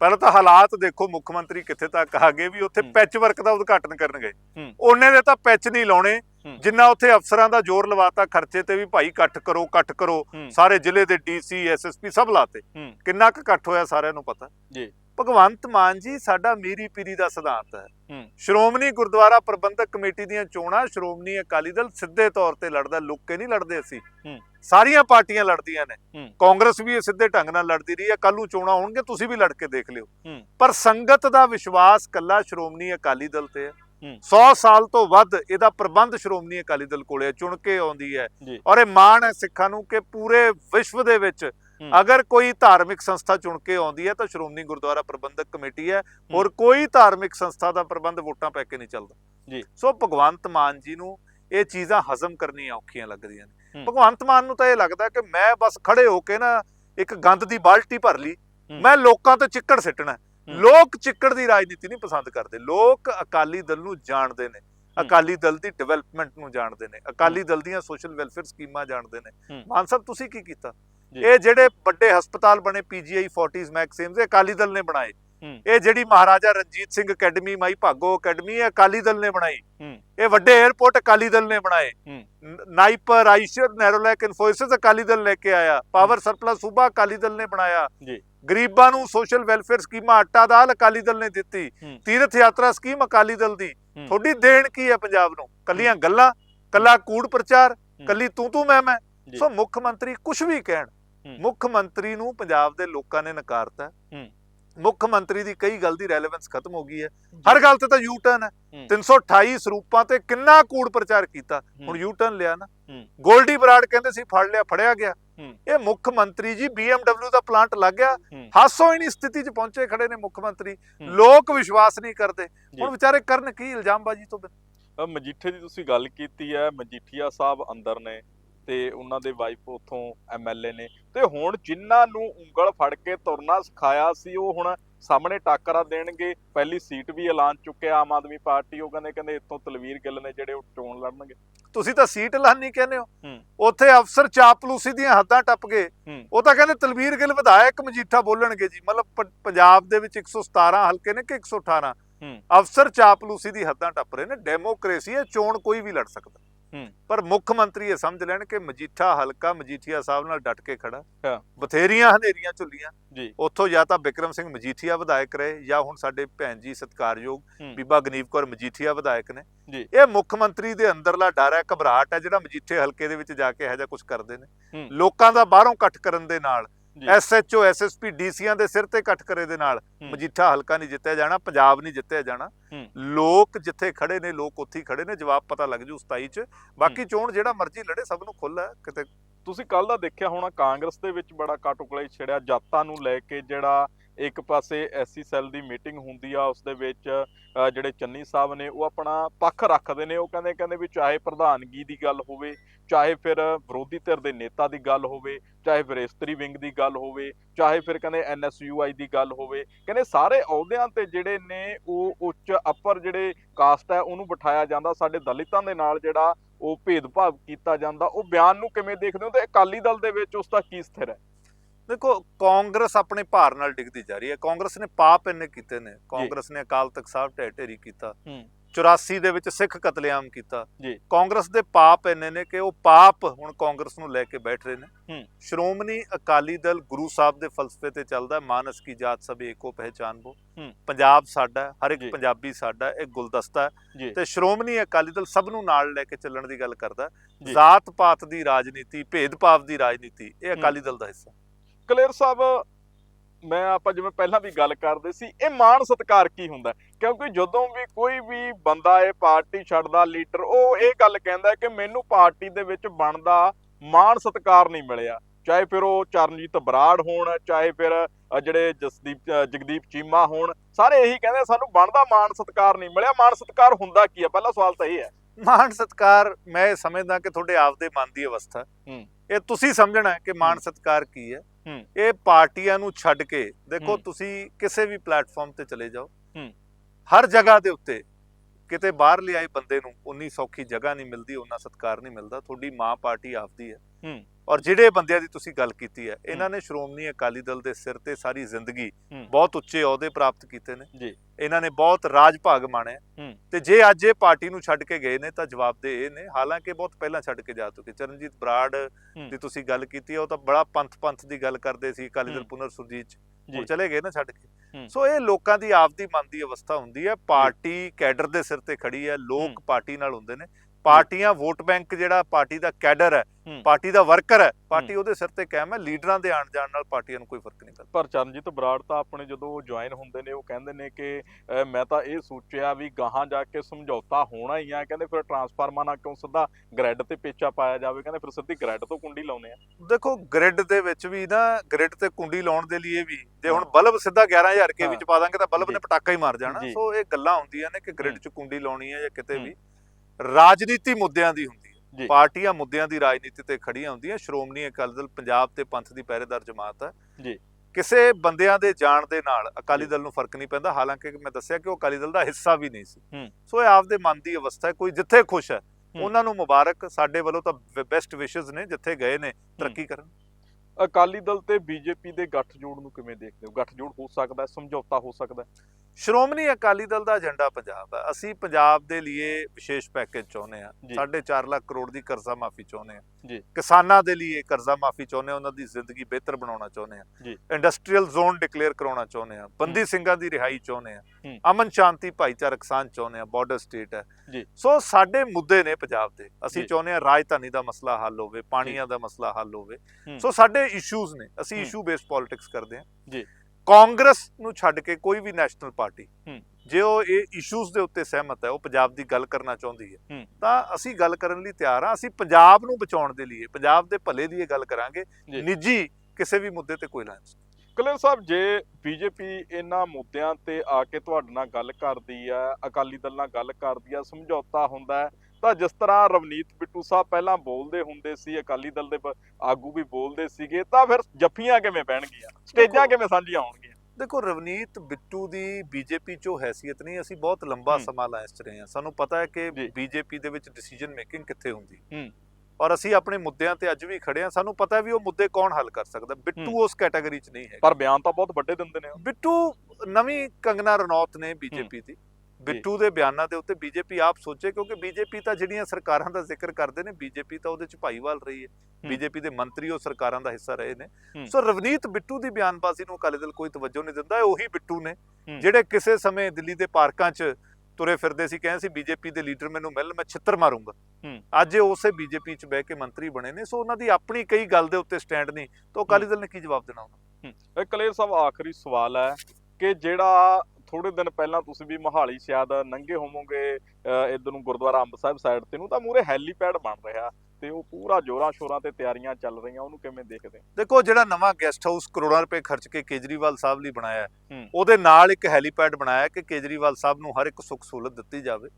ਪਹਿਲਾਂ ਤਾਂ ਹਾਲਾਤ ਦੇਖੋ ਮੁੱਖ ਮੰਤਰੀ ਕਿੱਥੇ ਤੱਕ ਆ ਗਏ ਵੀ ਉੱਥੇ। ਪੈਚ ਵਰਕ ਦਾ ਉਦਘਾਟਨ ਕਰਨ ਗਏ। ਉਹਨੇ ਦੇ ਤਾਂ ਪੈਚ ਨਹੀਂ ਲਾਉਣੇ। ਜਿੰਨਾ ਉੱਥੇ ਅਫਸਰਾਂ ਦਾ ਜ਼ੋਰ ਲਵਾਤਾ ਖਰਚੇ ਤੇ ਵੀ ਭਾਈ ਇਕੱਠ ਕਰੋ ਇਕੱਠ ਕਰੋ। ਸਾਰੇ ਜ਼ਿਲ੍ਹੇ ਦੇ ਡੀਸੀ ਐਸਐਸਪੀ ਸਭ ਲਾਤੇ। ਕਿੰਨਾ ਕੁ ਇਕੱਠ ਹੋਇਆ ਸਾਰਿਆਂ ਨੂੰ ਪਤਾ ਜੀ। ਭਗਵੰਤ ਮਾਨ ਜੀ ਸਾਡਾ ਮੀਰੀ ਪੀਰੀ ਦਾ ਸਿਧਾਂਤ ਹੈ। ਸ਼੍ਰੋਮਣੀ ਗੁਰਦੁਆਰਾ ਪ੍ਰਬੰਧਕ ਕਮੇਟੀ ਦੀਆਂ ਚੋਣਾਂ ਸ਼੍ਰੋਮਣੀ ਅਕਾਲੀ ਦਲ ਸਿੱਧੇ ਤੌਰ ਤੇ ਲੜਦਾ ਲੁੱਕ ਕੇ ਨਹੀਂ ਲੜਦੇ ਅਸੀਂ। ਸਾਰੀਆਂ ਪਾਰਟੀਆਂ ਲੜਦੀਆਂ ਨੇ। ਕਾਂਗਰਸ ਵੀ ਸਿੱਧੇ ਢੰਗ ਨਾਲ ਲੜਦੀ ਰਹੀ ਹੈ ਕੱਲ ਨੂੰ ਚੋਣਾਂ ਹੋਣਗੇ ਤੁਸੀਂ ਵੀ ਲੜ ਕੇ ਦੇਖ ਲਿਓ। ਪਰ ਸੰਗਤ ਦਾ ਵਿਸ਼ਵਾਸ ਕੱਲਾ ਸ਼੍ਰੋਮਣੀ ਅਕਾਲੀ ਦਲ ਤੇ ਹੂੰ। 100 ਸਾਲ ਤੋਂ ਵੱਧ ਇਹਦਾ ਪ੍ਰਬੰਧ ਸ਼੍ਰੋਮਣੀ ਅਕਾਲੀ ਦਲ ਕੋਲੇ ਚੁਣ ਕੇ ਆਉਂਦੀ ਹੈ। ਔਰ ਇਹ ਮਾਣ ਹੈ ਸਿੱਖਾਂ ਨੂੰ ਕਿ ਪੂਰੇ ਵਿਸ਼ਵ ਦੇ ਵਿੱਚ ਅਗਰ ਕੋਈ ਧਾਰਮਿਕ ਸੰਸਥਾ ਚੁਣ ਕੇ ਆਉਂਦੀ ਹੈ ਤਾਂ ਸ਼੍ਰੋਮਣੀ ਗੁਰਦੁਆਰਾ ਪ੍ਰਬੰਧਕ ਕਮੇਟੀ ਹੈ ਹੋਰ ਕੋਈ ਧਾਰਮਿਕ ਸੰਸਥਾ ਦਾ ਪ੍ਰਬੰਧ ਵੋਟਾਂ ਪੈ ਕੇ ਨਹੀਂ ਚੱਲਦਾ ਜੀ। ਸੋ ਭਗਵੰਤ ਮਾਨ ਜੀ ਨੂੰ ਇਹ ਚੀਜ਼ਾਂ ਹਜ਼ਮ ਕਰਨੀਆਂ ਔਖੀਆਂ ਲੱਗਦੀਆਂ ਨੇ। ਭਗਵੰਤ ਮਾਨ ਨੂੰ ਤਾਂ ਇਹ ਲੱਗਦਾ ਕਿ ਮੈਂ ਬਸ ਖੜੇ ਹੋ ਕੇ ਨਾ ਇੱਕ ਗੰਦ ਦੀ ਬਾਲਟੀ ਭਰ ਲਈ। ਮੈਂ ਲੋਕਾਂ ਤੇ ਚਿੱਕੜ ਸਿੱਟਣਾ। ਲੋਕ ਚਿੱਕੜ ਦੀ ਰਾਜਨੀਤੀ ਨਹੀਂ ਪਸੰਦ ਕਰਦੇ। ਲੋਕ ਅਕਾਲੀ ਦਲ ਨੂੰ ਜਾਣਦੇ ਨੇ। ਅਕਾਲੀ ਦਲ ਦੀ ਡਿਵੈਲਪਮੈਂਟ ਨੂੰ ਜਾਣਦੇ ਨੇ। ਅਕਾਲੀ ਦਲ ਦੀਆਂ ਸੋਸ਼ਲ ਵੈਲਫੇਅਰ ਸਕੀਮਾਂ ਜਾਣਦੇ ਨੇ। ਮਾਨ ਸਾਹਿਬ ਤੁਸੀਂ ਕੀ ਕੀਤਾ। ਇਹ ਜਿਹੜੇ ਵੱਡੇ ਹਸਪਤਾਲ ਬਣੇ ਪੀਜੀਆਈ 40s ਮੈਕਸਿਮਸ ਇਹ ਅਕਾਲੀ ਦਲ ਨੇ ਬਣਾਏ। ਇਹ ਜਿਹੜੀ ਮਹਾਰਾਜਾ ਰਣਜੀਤ ਸਿੰਘ ਅਕੈਡਮੀ ਮਾਈ ਭਾਗੋ ਅਕੈਡਮੀ ਇਹ ਅਕਾਲੀ ਦਲ ਨੇ ਬਣਾਈ। ਇਹ ਵੱਡੇ 에ਅਰਪੋਰਟ ਅਕਾਲੀ ਦਲ ਨੇ ਬਣਾਏ। ਨਾਈਪਰ ਆਈਸ਼ਰ ਨੈਰੋਲੈਕ ਇਨਫੋਸਿਸ ਅਕਾਲੀ ਦਲ ਲੈ ਕੇ ਆਇਆ। ਪਾਵਰ ਸਰਪਲਸ ਸੂਬਾ ਅਕਾਲੀ ਦਲ ਨੇ ਬਣਾਇਆ। ਜੀ। ਗਰੀਬਾਂ ਨੂੰ ਸੋਸ਼ਲ ਵੈਲਫੇਅਰ ਸਕੀਮਾਂ ਆਟਾ ਦਾਲ ਅਕਾਲੀ ਦਲ ਨੇ ਦਿੱਤੀ। ਤੀਰਥ ਯਾਤਰਾ ਸਕੀਮ ਅਕਾਲੀ ਦਲ ਦੀ। ਤੁਹਾਡੀ ਦੇਣ ਕੀ ਹੈ ਪੰਜਾਬ ਨੂੰ ਕੱਲੀਆਂ ਗੱਲਾਂ ਕੱਲਾ ਕੂੜ ਪ੍ਰਚਾਰ ਕੱਲੀ ਤੂੰ ਤੂੰ ਮੈਂ ਮੈਂ। ਸੋ ਮੁੱਖ ਮੰਤਰੀ ਕੁਝ ਵੀ ਕਹਿਣ। ਮੁੱਖ ਮੰਤਰੀ ਨੂੰ ਪੰਜਾਬ ਦੇ ਲੋਕਾਂ ਨੇ ਨਕਾਰਤਾ। ਮੁੱਖ ਮੰਤਰੀ ਦੀ ਕਈ ਗੱਲ ਦੀ ਰੈਲੇਵੈਂਸ ਖਤਮ ਹੋ ਗਈ ਹੈ ਹਰ ਗੱਲ ਤੇ ਤਾਂ ਯੂ ਟਰਨ ਹੈ ਹੂੰ। 328 ਸਰੂਪਾਂ ਤੇ ਕਿੰਨਾ ਕੂੜ ਪ੍ਰਚਾਰ ਕੀਤਾ ਹੁਣ। ਯੂ ਟਰਨ ਲਿਆ ਨਾ। ਗੋਲਡੀ ਬਰਾੜ ਕਹਿੰਦੇ ਸੀ ਫੜ ਲਿਆ ਫੜਿਆ ਗਿਆ। ਇਹ ਮੁੱਖ ਮੰਤਰੀ ਜੀ BMW ਦਾ ਪਲਾਂਟ ਲੱਗ ਗਿਆ। ਹਾਸੋ ਨਹੀਂ ਸਥਿਤੀ 'ਚ ਪਹੁੰਚੇ ਖੜੇ ਨੇ ਮੁੱਖ ਮੰਤਰੀ। ਲੋਕ ਵਿਸ਼ਵਾਸ ਨਹੀਂ ਕਰਦੇ। ਹੁਣ ਵਿਚਾਰੇ ਕਰਨ ਕੀ ਇਲਜ਼ਾਮਬਾਜ਼ੀ ਤੋਂ ਮਜੀਠੇ ਦੀ ਤੁਸੀਂ ਗੱਲ ਕੀਤੀ ਹੈ ਮਜੀਠੀਆ ਸਾਹਿਬ ਅੰਦਰ ਨੇ ਤੇ ਉਹਨਾਂ ਦੇ ਵਾਈਫ ਉਥੋਂ ਐਮਐਲਏ ਨੇ ਤੇ ਹੁਣ ਜਿਨ੍ਹਾਂ ਨੂੰ ਉਂਗਲ ਫੜ ਕੇ ਤੁਰਨਾ ਸਿਖਾਇਆ ਸੀ ਉਹ ਹੁਣ ਸਾਹਮਣੇ ਟਾਕਰਾ ਦੇਣਗੇ ਪਹਿਲੀ ਸੀਟ ਵੀ ਐਲਾਨ ਚੁੱਕਿਆ ਆਮ ਆਦਮੀ ਪਾਰਟੀ ਉਹ ਕਹਿੰਦੇ ਕਹਿੰਦੇ ਇੱਥੋਂ ਤਲਵੀਰ ਗਿੱਲ ਨੇ ਜਿਹੜੇ ਉਹ ਚੋਣ ਲੜਨਗੇ ਤੁਸੀਂ ਤਾਂ ਸੀਟ ਲਾਨੀ ਕਹਿੰਦੇ ਹੋ। ਉੱਥੇ ਅਫਸਰ ਚਾਪਲੂਸੀ ਦੀਆਂ ਹੱਦਾਂ ਟੱਪ ਗਏ। ਉਹ ਤਾਂ ਕਹਿੰਦੇ ਤਲਵੀਰ ਗਿੱਲ ਵਿਧਾਇਕ ਮਜੀਠਾ ਬੋਲਣਗੇ ਜੀ ਮਤਲਬ ਪੰਜਾਬ ਦੇ ਵਿੱਚ 117 ਹਲਕੇ ਨੇ ਕਿ 118 ਹੂੰ। ਅਫਸਰ ਚਾਪਲੂਸੀ ਦੀ ਹੱਦਾਂ ਟੱਪ ਰਹੇ ਨੇ ਡੈਮੋਕ੍ਰੇਸੀ ਹੈ ਚੋਣ ਕੋਈ ਵੀ ਲੜ ਸਕਦਾ। ਪਰ ਮੁੱਖ ਮੰਤਰੀ ਇਹ ਸਮਝ ਲੈਣ ਕਿ ਮਜੀਠਾ ਹਲਕਾ ਮਜੀਠੀਆ ਸਾਹਿਬ ਨਾਲ ਡਟ ਕੇ ਖੜਾ। ਬਥੇਰੀਆਂ ਹਨੇਰੀਆਂ ਝੁੱਲੀਆਂ ਉੱਥੋਂ ਜਾਂ ਤਾਂ ਬਿਕਰਮ ਸਿੰਘ ਮਜੀਠੀਆ ਵਿਧਾਇਕ ਰਹੇ ਜਾਂ ਹੁਣ ਸਾਡੇ ਭੈਣ ਜੀ ਸਤਿਕਾਰਯੋਗ। ਬੀਬਾ ਗਨੀਵ ਕੌਰ ਮਜੀਠੀਆ ਵਿਧਾਇਕ ਨੇ। ਇਹ ਮੁੱਖ ਮੰਤਰੀ ਦੇ ਅੰਦਰਲਾ ਡਰ ਹੈ ਘਬਰਾਹਟ ਹੈ ਜਿਹੜਾ ਮਜੀਠੇ ਹਲਕੇ ਦੇ ਵਿੱਚ ਜਾ ਕੇ ਇਹੋ ਜਿਹਾ ਕੁਝ ਕਰਦੇ ਨੇ। ਲੋਕਾਂ ਦਾ ਬਾਹਰੋਂ ਇਕੱਠ ਕਰਨ ਦੇ ਨਾਲ। ਐਸਐਚਓ ਐਸਐਸਪੀ ਡੀਸੀਆਂ ਦੇ ਸਿਰ ਤੇ ਇਕੱਠ ਕਰੇ ਦੇ ਨਾਲ। ਮਜੀਠਾ ਹਲਕਾ ਨਹੀਂ ਜਿੱਤਿਆ ਜਾਣਾ ਪੰਜਾਬ ਨਹੀਂ ਜਿੱਤਿਆ ਜਾਣਾ। ਲੋਕ ਜਿੱਥੇ ਖੜੇ ਨੇ ਲੋਕ ਉੱਥੇ ਹੀ ਖੜੇ ਨੇ ਜਵਾਬ ਪਤਾ ਲੱਗ ਜੂ 27 ਚ ਬਾਕੀ ਚੋਣ ਜਿਹੜਾ ਮਰਜ਼ੀ ਲੜੇ ਸਭ ਨੂੰ ਖੁੱਲ੍ਹ ਹੈ ਕਿਤੇ ਤੁਸੀਂ ਕੱਲ ਦਾ ਦੇਖਿਆ ਹੋਣਾ ਕਾਂਗਰਸ ਦੇ ਵਿੱਚ ਬੜਾ ਕਾਟੋਕਲਾ ਛਿੜਿਆ ਜਾਤਾਂ ਨੂੰ ਲੈ ਕੇ ਜਿਹੜਾ ਇੱਕ ਪਾਸੇ ਐਸਸੀ ਸੈੱਲ ਦੀ ਮੀਟਿੰਗ ਹੁੰਦੀ ਆ, ਉਸ ਦੇ ਵਿੱਚ ਜਿਹੜੇ ਚੰਨੀ ਸਾਹਿਬ ਨੇ, ਉਹ ਆਪਣਾ ਪੱਖ ਰੱਖਦੇ ਨੇ। ਉਹ ਕਹਿੰਦੇ ਕਹਿੰਦੇ ਵੀ ਚਾਹੇ ਪ੍ਰਧਾਨਗੀ ਦੀ ਗੱਲ ਹੋਵੇ, ਚਾਹੇ ਫਿਰ ਵਿਰੋਧੀ ਧਿਰ ਦੇ ਨੇਤਾ ਦੀ ਗੱਲ ਹੋਵੇ, ਚਾਹੇ ਫਿਰ ਇਸਤਰੀ ਵਿੰਗ ਦੀ ਗੱਲ ਹੋਵੇ, ਚਾਹੇ ਫਿਰ ਕਹਿੰਦੇ ਐਨਐਸਯੂਆਈ ਦੀ ਗੱਲ ਹੋਵੇ, ਕਹਿੰਦੇ ਸਾਰੇ ਅਹੁਦਿਆਂ ਤੇ ਜਿਹੜੇ ਨੇ, ਉਹ ਉੱਚ ਅਪਰ ਜਿਹੜੇ ਕਾਸਟ ਹੈ, ਉਹਨੂੰ ਬਿਠਾਇਆ ਜਾਂਦਾ। ਸਾਡੇ ਦਲਿਤਾਂ ਦੇ ਨਾਲ ਜਿਹੜਾ ਉਹ ਭੇਦਭਾਵ ਕੀਤਾ ਜਾਂਦਾ। ਉਹ ਬਿਆਨ ਨੂੰ ਕਿਵੇਂ ਦੇਖਦੇ ਹੋ? ਤੇ ਅਕਾਲੀ ਦਲ ਦੇ ਵਿੱਚ ਉਸ ਦਾ ਕੀ ਸਥਿਰ ਹੈ? ਦੇਖੋ ਕਾਂਗਰਸ ਆਪਣੇ ਭਾਰ ਨਾਲ ਡਿੱਗਦੀ ਜਾ ਰਹੀ ਹੈ। ਕਾਂਗਰਸ ਨੇ ਪਾਪ ਇੰਨੇ ਕੀਤੇ ਨੇ। ਕਾਂਗਰਸ ਨੇ ਅਕਾਲ ਤਖਤ ਸਾਹਿਬ ਢਹਿ ਢੇਰੀ ਕੀਤਾ। ਹੂੰ। 84 ਦੇ ਵਿੱਚ ਸਿੱਖ ਕਤਲੇਆਮ ਕੀਤਾ। ਕਾਂਗਰਸ ਦੇ ਪਾਪ ਇੰਨੇ ਨੇ ਕਿ ਉਹ ਪਾਪ ਹੁਣ ਕਾਂਗਰਸ ਨੂੰ ਲੈ ਕੇ ਬੈਠ ਰਹੇ ਨੇ। ਸ਼੍ਰੋਮਣੀ ਅਕਾਲੀ ਦਲ ਗੁਰੂ ਸਾਹਿਬ ਦੇ ਫਲਸਫੇ ਤੇ ਚੱਲਦਾ ਮਾਨਸ ਕੀ ਜਾਤ ਸਭ ਏਕੋ ਪਹਿਚਾਨਬੋ। ਪੰਜਾਬ ਸਾਡਾ ਹਰ ਇੱਕ। ਪੰਜਾਬੀ ਸਾਡਾ ਇਹ ਗੁਲਦਸਤਾ ਤੇ ਸ਼੍ਰੋਮਣੀ ਅਕਾਲੀ ਦਲ ਸਭ ਨੂੰ ਨਾਲ ਲੈ ਕੇ ਚੱਲਣ ਦੀ ਗੱਲ ਕਰਦਾ। ਜਾਤ ਪਾਤ ਦੀ ਰਾਜਨੀਤੀ ਭੇਦਭਾਵ ਦੀ ਰਾਜਨੀਤੀ ਇਹ ਅਕਾਲੀ ਦਲ ਦਾ ਹਿੱਸਾ ਕਲੇਰ ਸਾਹਿਬ ਮੈਂ ਆਪਾਂ ਜਿਵੇਂ ਪਹਿਲਾਂ ਵੀ ਗੱਲ ਕਰਦੇ ਸੀ ਇਹ ਮਾਣ ਸਤਕਾਰ ਕੀ ਹੁੰਦਾ? ਕਿਉਂਕਿ ਜਦੋਂ ਵੀ ਕੋਈ ਵੀ ਬੰਦਾ ਇਹ ਪਾਰਟੀ ਛੱਡਦਾ ਲੀਡਰ ਉਹ ਇਹ ਗੱਲ ਕਹਿੰਦਾ ਕਿ ਮੈਨੂੰ ਪਾਰਟੀ ਦੇ ਵਿੱਚ ਬਣਦਾ ਮਾਣ ਸਤਕਾਰ ਨਹੀਂ ਮਿਲਿਆ ਚਾਹੇ ਫਿਰ ਉਹ ਚਰਨਜੀਤ ਬਰਾੜ ਹੋਣ ਚਾਹੇ ਫਿਰ ਜਿਹੜੇ ਜਸਦੀਪ ਜਗਦੀਪ ਚੀਮਾ ਹੋਣ ਸਾਰੇ ਇਹੀ ਕਹਿੰਦੇ ਸਾਨੂੰ ਬਣਦਾ ਮਾਣ ਸਤਕਾਰ ਨਹੀਂ ਮਿਲਿਆ ਮਾਣ ਸਤਕਾਰ ਹੁੰਦਾ ਕੀ ਹੈ ਪਹਿਲਾ ਸਵਾਲ ਤਾਂ ਇਹ ਹੈ ਮਾਣ ਸਤਕਾਰ ਮੈਂ ਸਮਝਦਾ ਕਿ ਤੁਹਾਡੇ ਆਪਦੇ ਮਨ ਦੀ ਅਵਸਥਾ। ਇਹ ਤੁਸੀਂ ਸਮਝਣਾ ਹੈ ਕਿ ਮਾਣ। ਸਤਕਾਰ ਕੀ ਹੂੰ। ਇਹ ਪਾਰਟੀਆਂ ਨੂੰ ਛੱਡ ਕੇ ਦੇਖੋ। ਤੁਸੀਂ ਕਿਸੇ ਵੀ ਪਲੇਟਫਾਰਮ ਤੇ ਚਲੇ ਜਾਓ। ਹਰ ਜਗ੍ਹਾ ਦੇ ਉੱਤੇ ਕਿਤੇ ਬਾਹਰ ਲਿਆਏ ਬੰਦੇ ਨੂੰ ਉਨੀ ਸੌਖੀ ਜਗ੍ਹਾ ਨਹੀਂ ਮਿਲਦੀ ਉਹਨਾਂ ਸਤਕਾਰ ਨਹੀਂ ਮਿਲਦਾ ਤੁਹਾਡੀ ਮਾਂ ਪਾਰਟੀ ਆਪਦੀ ਹੂੰ। ਔਰ ਜਿਹੜੇ ਬੰਦਿਆਂ ਦੀ ਤੁਸੀਂ ਗੱਲ ਕੀਤੀ ਹੈ ਇਹਨਾਂ ਨੇ ਸ਼੍ਰੋਮਣੀ ਅਕਾਲੀ ਦਲ ਦੇ ਸਿਰ ਤੇ ਸਾਰੀ ਜ਼ਿੰਦਗੀ। ਬਹੁਤ ਉੱਚੇ ਅਹੁਦੇ ਪ੍ਰਾਪਤ ਕੀਤੇ ਨੇ ਜੀ ਇਹਨਾਂ ਨੇ ਬਹੁਤ ਰਾਜ ਭਾਗ ਮਾਣਿਆ ਹੂੰ। ਤੇ ਜੇ ਅੱਜ ਇਹ ਪਾਰਟੀ ਨੂੰ ਛੱਡ ਕੇ ਗਏ ਨੇ ਤਾਂ ਜਵਾਬ ਦੇ ਇਹ ਨੇ ਹਾਲਾਂਕਿ ਬਹੁਤ ਪਹਿਲਾਂ ਛੱਡ ਕੇ ਜਾ ਚੁੱਕੇ ਚਰਨਜੀਤ ਬਰਾੜ ਦੀ ਤੁਸੀਂ ਗੱਲ ਕੀਤੀ ਉਹ ਤਾਂ ਬੜਾ ਪੰਥ ਪੰਥ ਦੀ ਗੱਲ ਕਰਦੇ ਸੀ ਅਕਾਲੀ ਦਲ। ਪੁਨਰ ਸੁਰਜੀਤ। ਉਹ ਚਲੇ ਗਏ ਨਾ ਛੱਡ ਕੇ। ਸੋ ਇਹ ਲੋਕਾਂ ਦੀ ਆਪਦੀ ਮਨ ਦੀ ਅਵਸਥਾ ਹੁੰਦੀ ਹੈ ਪਾਰਟੀ ਕੈਡਰ ਦੇ ਸਿਰ ਤੇ ਖੜੀ ਹੈ ਲੋਕ। ਪਾਰਟੀ ਨਾਲ ਹੁੰਦੇ ਨੇ ਪਾਰਟੀਆਂ ਵੋਟ ਬੈਂਕ ਜਿਹੜਾ ਪਾਰਟੀ ਦਾ ਕੈਡਰ ਹੂੰ। ਪਾਰਟੀ ਦਾ ਵਰਕਰ ਹੈ ਪਾਰਟੀ ਉਹਦੇ ਸਿਰ ਤੇ ਕਾਇਮ ਹੈ ਲੀਡਰਾਂ ਦੇ ਆਣ ਜਾਣ ਨਾਲ ਪਾਰਟੀਆਂ ਨੂੰ ਕੋਈ ਫ਼ਰਕ ਨਹੀਂ ਪੈਂਦਾ ਪਰ ਚਰਨਜੀਤ ਬਰਾੜ ਤਾਂ ਆਪਣੇ ਜਦੋਂ ਜੁਆਇਨ ਹੁੰਦੇ ਨੇ ਉਹ ਕਹਿੰਦੇ ਨੇ ਕਿ ਮੈਂ ਤਾਂ ਇਹ ਸੋਚਿਆ ਵੀ ਗਾਹਾਂ ਜਾ ਕੇ ਸਮਝੌਤਾ ਹੋਣਾ ਹੀ ਆ ਕਹਿੰਦੇ ਫਿਰ ਟਰਾਂਸਫਾਰਮਰ ਨਾਲ ਕਿਉਂ ਸਿੱਧਾ ਗ੍ਰਿਡ ਤੇ ਪੇਚਾ ਪਾਇਆ ਜਾਵੇ ਕਹਿੰਦੇ ਫਿਰ ਸਿੱਧੀ ਗ੍ਰਿਡ ਤੋਂ ਕੁੰਡੀ ਲਾਉਨੇ ਆ ਦੇਖੋ ਗ੍ਰਿਡ ਦੇ ਵਿੱਚ ਵੀ ਨਾ ਗ੍ਰਿਡ ਤੇ ਕੁੰਡੀ ਲਾਉਣ ਦੇ ਲਈ ਵੀ ਜੇ ਹੁਣ। ਬਲਬ ਸਿੱਧਾ 11000 ਕੇ। ਵਿੱਚ ਪਾ ਦਾਂਗੇ ਤਾਂ ਬਲਬ। ਨੇ ਪਟਾਕਾ ਹੀ ਮਾਰ ਜਾਣਾ। ਸੋ ਇਹ ਗੱਲਾਂ ਹੁੰਦੀਆਂ ਨੇ ਕਿ ਗ੍ਰਿਡ। 'ਚ ਕੁੰਡੀ ਲਾਉਣੀ ਹੈ ਜਾਂ ਕਿਤੇ। ਵੀ ਰਾਜਨੀਤੀ ਮੁੱਦਿਆਂ ਦੀ ਹੁੰਦੀ ਪਾਰਟੀਆਂ ਮੁੱਦਿਆਂ ਦੀ ਰਾਜਨੀਤੀ ਤੇ ਖੜੀਆਂ ਹੁੰਦੀਆਂ। ਸ਼੍ਰੋਮਣੀ ਅਕਾਲੀ ਦਲ ਪੰਜਾਬ ਤੇ ਪੰਥ ਦੀ ਪਹਿਰੇਦਾਰ ਜਮਾਤ ਹੈ। ਜੀ। ਕਿਸੇ ਬੰਦਿਆਂ ਦੇ ਜਾਣ ਦੇ ਨਾਲ ਅਕਾਲੀ ਦਲ ਨੂੰ ਫ਼ਰਕ ਨਹੀਂ ਪੈਂਦਾ। ਹਾਲਾਂਕਿ ਮੈਂ ਦੱਸਿਆ ਕਿ ਉਹ ਅਕਾਲੀ ਦਲ ਦਾ ਹਿੱਸਾ ਵੀ ਨਹੀਂ ਸੀ। ਸੋ ਇਹ ਆਪਦੇ ਮਨ ਦੀ ਅਵਸਥਾ ਹੈ। ਕੋਈ ਜਿੱਥੇ ਖੁਸ਼ ਹੈ ਹੂੰ। ਉਹਨਾਂ ਨੂੰ ਮੁਬਾਰਕ। ਸਾਡੇ ਵੱਲੋਂ ਤਾਂ ਬੈਸਟ ਵਿਸ਼ੇਸ ਨੇ ਜਿੱਥੇ ਗਏ ਨੇ ਤਰੱਕੀ ਕਰਨ। ਅਕਾਲੀ ਦਲ ਤੇ ਬੀਜੇਪੀ ਦੇ ਗੱਠਜੋੜ ਨੂੰ ਕਿਵੇਂ ਦੇਖਦੇ ਹੋ? ਗੱਠਜੋੜ ਹੋ ਸਕਦਾ ਹੈ ਸਮਝੌਤਾ ਹੋ ਸਕਦਾ ਹੈ? ਸ਼੍ਰੋਮਣੀ ਅਕਾਲੀ ਦਲ ਦਾ ਏਜੰਡਾ ਪੰਜਾਬ ਹੈ ਅਸੀਂ ਪੰਜਾਬ ਦੇ ਲਈ ਵਿਸ਼ੇਸ਼ ਪੈਕੇਜ ਚਾਹੁੰਦੇ ਆ ਜੀ। 4.5 ਲੱਖ ਕਰੋੜ ਦੀ ਕਰਜ਼ਾ ਮਾਫੀ ਚਾਹੁੰਦੇ ਆ। ਕਿਸਾਨਾਂ ਦੇ ਲਈ ਕਰਜ਼ਾ ਮਾਫੀ ਚਾਹੁੰਦੇ ਆ ਉਹਨਾਂ ਦੀ ਜ਼ਿੰਦਗੀ ਬਿਹਤਰ ਬਣਾਉਣਾ ਚਾਹੁੰਦੇ ਆ। ਇੰਡਸਟਰੀਅਲ ਜ਼ੋਨ ਡਿਕਲੇਅਰ ਕਰਾਉਣਾ ਚਾਹੁੰਦੇ ਆ ਬੰਦੀ ਸਿੰਘਾਂ ਦੀ ਰਿਹਾਈ ਚਾਹੁੰਦੇ ਆ। ਅਮਨ ਸ਼ਾਂਤੀ ਭਾਈਚਾਰਕ ਸਾਂਝ ਚਾਹੁੰਦੇ ਆ ਬਾਰਡਰ ਸਟੇਟ ਹੈ। ਸੋ ਸਾਡੇ ਮੁੱਦੇ ਨੇ ਪੰਜਾਬ ਦੇ ਅਸੀਂ। ਚਾਹੁੰਦੇ ਆ ਰਾਜਧਾਨੀ ਦਾ ਮਸਲਾ ਹੱਲ ਹੋਵੇ ਪਾਣੀਆਂ ਦਾ ਮਸਲਾ ਹੱਲ ਹੋਵੇ। ਸੋ ਸਾਡੇ ਇਸ਼ੂਜ਼ ਨੇ ਅਸੀਂ। ਇਸ਼ੂ ਬੇਸਡ ਪੋਲਿਟਿਕਸ ਕਰਦੇ ਆ ਜੀ। ਕਾਂਗਰਸ ਨੂੰ ਛੱਡ ਕੇ ਕੋਈ ਵੀ ਨੈਸ਼ਨਲ ਪਾਰਟੀ। ਜੇ ਉਹ ਇਹ ਇਸ਼ੂਜ਼ ਦੇ ਉੱਤੇ ਸਹਿਮਤ ਹੈ ਉਹ ਪੰਜਾਬ ਦੀ ਗੱਲ ਕਰਨਾ ਚਾਹੁੰਦੀ ਹੈ। ਤਾਂ ਅਸੀਂ ਗੱਲ ਕਰਨ ਲਈ ਤਿਆਰ ਹਾਂ ਅਸੀਂ ਪੰਜਾਬ ਨੂੰ ਬਚਾਉਣ ਦੇ ਲਈ ਪੰਜਾਬ ਦੇ ਭਲੇ ਦੀ ਇਹ ਗੱਲ ਕਰਾਂਗੇ। ਨਿੱਜੀ ਕਿਸੇ ਵੀ ਮੁੱਦੇ ਤੇ ਕੋਈ ਲਾਂਸ ਕਲਰ ਸਾਹਿਬ ਜੇ ਬੀਜੇਪੀ ਇਹਨਾਂ ਮੁੱਦਿਆਂ ਤੇ ਆ ਕੇ ਤੁਹਾਡੇ ਨਾਲ ਗੱਲ ਕਰਦੀ ਆ ਅਕਾਲੀ ਦਲ ਨਾਲ ਗੱਲ ਕਰਦੀ ਆ ਸਮਝੌਤਾ ਹੁੰਦਾ ਤਾਂ ਜਿਸ ਤਰ੍ਹਾਂ ਰਵਨੀਤ ਬਿੱਟੂ ਸਾਹਿਬ ਪਹਿਲਾਂ ਬੋਲਦੇ ਹੁੰਦੇ ਸੀ ਅਕਾਲੀ ਦਲ ਦੇ ਆਗੂ ਵੀ ਬੋਲਦੇ ਸੀਗੇ ਤਾਂ ਫਿਰ ਜੱਫੀਆਂ ਕਿਵੇਂ ਪੈਣਗੀਆਂ ਸਟੇਜਾਂ ਕਿਵੇਂ ਸਾਂਝੀਆਂ ਹੋਣਗੀਆਂ ਦੇਖੋ ਰਵਨੀਤ ਬਿੱਟੂ ਦੀ ਬੀਜੇਪੀ ਚੋਂ ਹੈਸੀਅਤ ਨਹੀਂ ਅਸੀਂ ਬਹੁਤ ਲੰਬਾ। ਸਮਾਂ ਲਾਇਸ ਰਹੇ ਹਾਂ ਸਾਨੂੰ ਪਤਾ ਹੈ ਕਿ। ਬੀਜੇਪੀ ਦੇ ਵਿੱਚ ਡਿਸੀਜਨ ਮੇਕਿੰਗ ਕਿੱਥੇ ਹੁੰਦੀ। ਔਰ ਅਸੀਂ ਆਪਣੇ ਮੁੱਦਿਆਂ ਤੇ ਅੱਜ ਵੀ ਖੜੇ ਹਾਂ ਸਾਨੂੰ ਪਤਾ ਹੈ ਵੀ ਉਹ ਮੁੱਦੇ ਕੌਣ ਹੱਲ ਕਰ ਸਕਦਾ ਬਿੱਟੂ। ਉਸ ਕੈਟਾਗਰੀ ਚ ਨਹੀਂ ਹੈ ਪਰ ਬਿਆਨ ਤਾਂ ਬਹੁਤ ਵੱਡੇ ਦਿੰਦੇ ਨੇ। ਬਿੱਟੂ ਨਵੀਂ ਕੰਗਨਾ ਰਣੌਤ ਨੇ ਬੀਜੇਪੀ ਦੀ ਬਿੱਟੂ ਦੇ ਬਿਆਨਾਂ ਦੇ ਉੱਤੇ ਬੀਜੇਪੀ ਆਪ ਸੋਚੇ ਕਿਉਂਕਿ ਬੀਜੇਪੀ ਤਾਂ ਜਿਹੜੀਆਂ ਸਰਕਾਰਾਂ ਦਾ ਜ਼ਿਕਰ ਕਰਦੇ ਨੇ ਬੀਜੇਪੀ ਤਾਂ ਉਹਦੇ ਚ ਭਾਈਵਾਲ ਰਹੀ ਹੈ। ਬੀਜੇਪੀ ਦੇ ਮੰਤਰੀ ਉਹ ਸਰਕਾਰਾਂ ਦਾ ਹਿੱਸਾ ਰਹੇ ਨੇ। ਸੋ ਰਵਨੀਤ ਬਿੱਟੂ ਦੀ ਬਿਆਨਬਾਜ਼ੀ ਨੂੰ ਅਕਾਲੀ ਦਲ ਕੋਈ ਤਵੱਜੋ ਨਹੀਂ ਦਿੰਦਾ ਉਹੀ ਬਿੱਟੂ ਨੇ। ਜਿਹੜੇ ਕਿਸੇ ਸਮੇਂ ਦਿੱਲੀ ਦੇ ਪਾਰਕਾਂ 'ਚ ਤੁਰੇ ਫਿਰਦੇ ਸੀ ਕਹਿੰਦੇ ਸੀ ਬੀਜੇਪੀ ਦੇ ਲੀਡਰ ਮੈਨੂੰ ਮਿਲ ਮੈਂ ਛਿੱਤਰ ਮਾਰੂੰਗਾ। ਅੱਜ ਇਹ ਉਸੇ ਬੀਜੇਪੀ 'ਚ ਬਹਿ ਕੇ ਮੰਤਰੀ ਬਣੇ ਨੇ ਸੋ ਉਹਨਾਂ ਦੀ ਆਪਣੀ ਕਈ ਗੱਲ ਦੇ ਉੱਤੇ ਸਟੈਂਡ ਨਹੀਂ ਤਾਂ ਅਕਾਲੀ ਦਲ ਨੇ ਕੀ ਜਵਾਬ ਦੇਣਾ ਉਹਨਾਂ ਇਹ ਕਲੇਰ ਸਾਹਿਬ ਆਖਰੀ ਸਵਾਲ ਹੈ ਕਿ ਜਿਹੜਾ ਥੋੜੇ ਦਿਨ ਪਹਿਲਾਂ ਤੁਸੀਂ ਵੀ ਮਹਾਲੀ ਸ਼ਾਇਦ ਨੰਗੇ ਹੋਵੋਗੇ ਇਧਰ ਨੂੰ ਗੁਰਦੁਆਰਾ ਅੰਬ ਸਾਹਿਬ ਸਾਈਡ ਤੇ ਨੂੰ ਤਾਂ ਮੂਰੇ ਹੈਲੀਪੈਡ ਬਣ ਰਿਹਾ ਤੇ ਉਹ ਪੂਰਾ ਜੋਰਾਂ ਸ਼ੋਰਾਂ ਤੇ ਤਿਆਰੀਆਂ ਚੱਲ ਰਹੀਆਂ ਉਹਨੂੰ ਕਿਵੇਂ ਦੇਖਦੇ? ਦੇਖੋ ਜਿਹੜਾ ਨਵਾਂ ਗੈਸਟ ਹਾਊਸ ਕਰੋੜਾਂ ਰੁਪਏ ਖਰਚ ਕੇ ਕੇਜਰੀਵਾਲ ਸਾਹਿਬ ਲਈ ਬਣਾਇਆ। ਉਹਦੇ ਨਾਲ ਇੱਕ ਹੈਲੀਪੈਡ ਬਣਾਇਆ ਕਿ ਕੇਜਰੀਵਾਲ ਸਾਹਿਬ ਨੂੰ ਹਰ ਇੱਕ ਸੁੱਖ ਸਹੂਲਤ ਦਿੱਤੀ ਜਾਵੇ।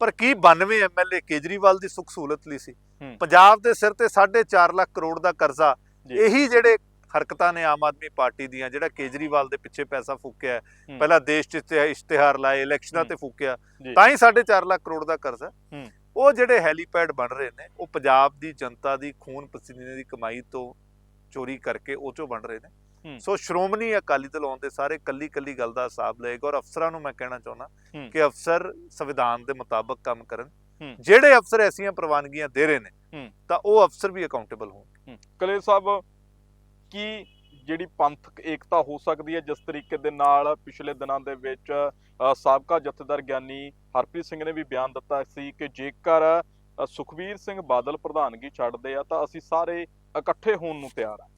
ਪਰ ਕੀ 92 ਐਮਐਲਏ ਕੇਜਰੀਵਾਲ ਦੀ ਸੁੱਖ ਸਹੂਲਤ ਲਈ ਸੀ। ਪੰਜਾਬ ਦੇ ਸਿਰ ਤੇ 4.5 ਲੱਖ ਕਰੋੜ ਦਾ ਕਰਜ਼ਾ। ਇਹੀ ਜਿਹੜੇ ਹਰਕਤਾਂ ਨੇ ਆਮ ਆਦਮੀ ਪਾਰਟੀ ਦੀਆਂ ਜਿਹੜਾ ਕੇਜਰੀਵਾਲ ਦੇ ਪਿੱਛੇ ਪੈਸਾ ਫੂਕਿਆ। ਪਹਿਲਾਂ ਦੇਸ਼ 'ਚ ਇਸ਼ਤਿਹਾ- ਇਸ਼ਤਿਹਾਰ ਲਾਏ ਇਲੈਕਸ਼ਨਾਂ। ਤੇ ਫੂਕਿਆ। ਤਾਂ ਹੀ 4.5 ਲੱਖ ਕਰੋੜ ਦਾ ਕਰਜ਼ਾ। ਉਹ ਜਿਹੜੇ ਹੈਲੀਪੈਡ ਬਣ ਰਹੇ ਨੇ ਉਹ ਪੰਜਾਬ ਦੀ ਜਨਤਾ ਦੀ ਖੂਨ ਪਸੀਨੇ ਦੀ ਕਮਾਈ ਤੋਂ ਚੋਰੀ ਕਰਕੇ ਉਹ ਚੋਂ ਬਣ ਰਹੇ ਨੇ। ਸੋ ਸ਼੍ਰੋਮਣੀ ਅਕਾਲੀ ਦਲ ਆਉਣ ਦੇ ਸਾਰੇ ਕੱਲੀ ਕੱਲੀ ਗੱਲ ਦਾ ਹਿਸਾਬ ਲਏਗਾ ਔਰ ਅਫਸਰਾਂ ਨੂੰ ਮੈਂ ਕਹਿਣਾ ਚਾਹੁੰਦਾ। ਕਿ ਅਫਸਰ ਸੰਵਿਧਾਨ ਦੇ ਮੁਤਾਬਕ ਕੰਮ ਕਰਨ। ਜਿਹੜੇ ਅਫਸਰ ਐਸੀਆਂ ਪ੍ਰਵਾਨਗੀਆਂ ਦੇ ਰਹੇ ਨੇ। ਤਾਂ ਉਹ ਅਫਸਰ ਵੀ ਅਕਾਊਂਟੇਬਲ ਹੋਣ ਕਲੇ ਸਾਹਿਬ ਕੀ ਜਿਹੜੀ ਪੰਥਕ ਏਕਤਾ ਹੋ ਸਕਦੀ ਹੈ ਜਿਸ ਤਰੀਕੇ ਦੇ ਨਾਲ ਪਿਛਲੇ ਦਿਨਾਂ ਦੇ ਵਿੱਚ ਸਾਬਕਾ ਜਥੇਦਾਰ ਗਿਆਨੀ ਹਰਪ੍ਰੀਤ ਸਿੰਘ ਨੇ ਵੀ ਬਿਆਨ ਦਿੱਤਾ ਸੀ ਕਿ ਜੇਕਰ ਅ, ਸੁਖਬੀਰ ਸਿੰਘ ਬਾਦਲ ਪ੍ਰਧਾਨਗੀ ਛੱਡਦੇ ਆ ਤਾਂ ਅਸੀਂ ਸਾਰੇ ਇਕੱਠੇ ਹੋਣ ਨੂੰ ਤਿਆਰ ਆ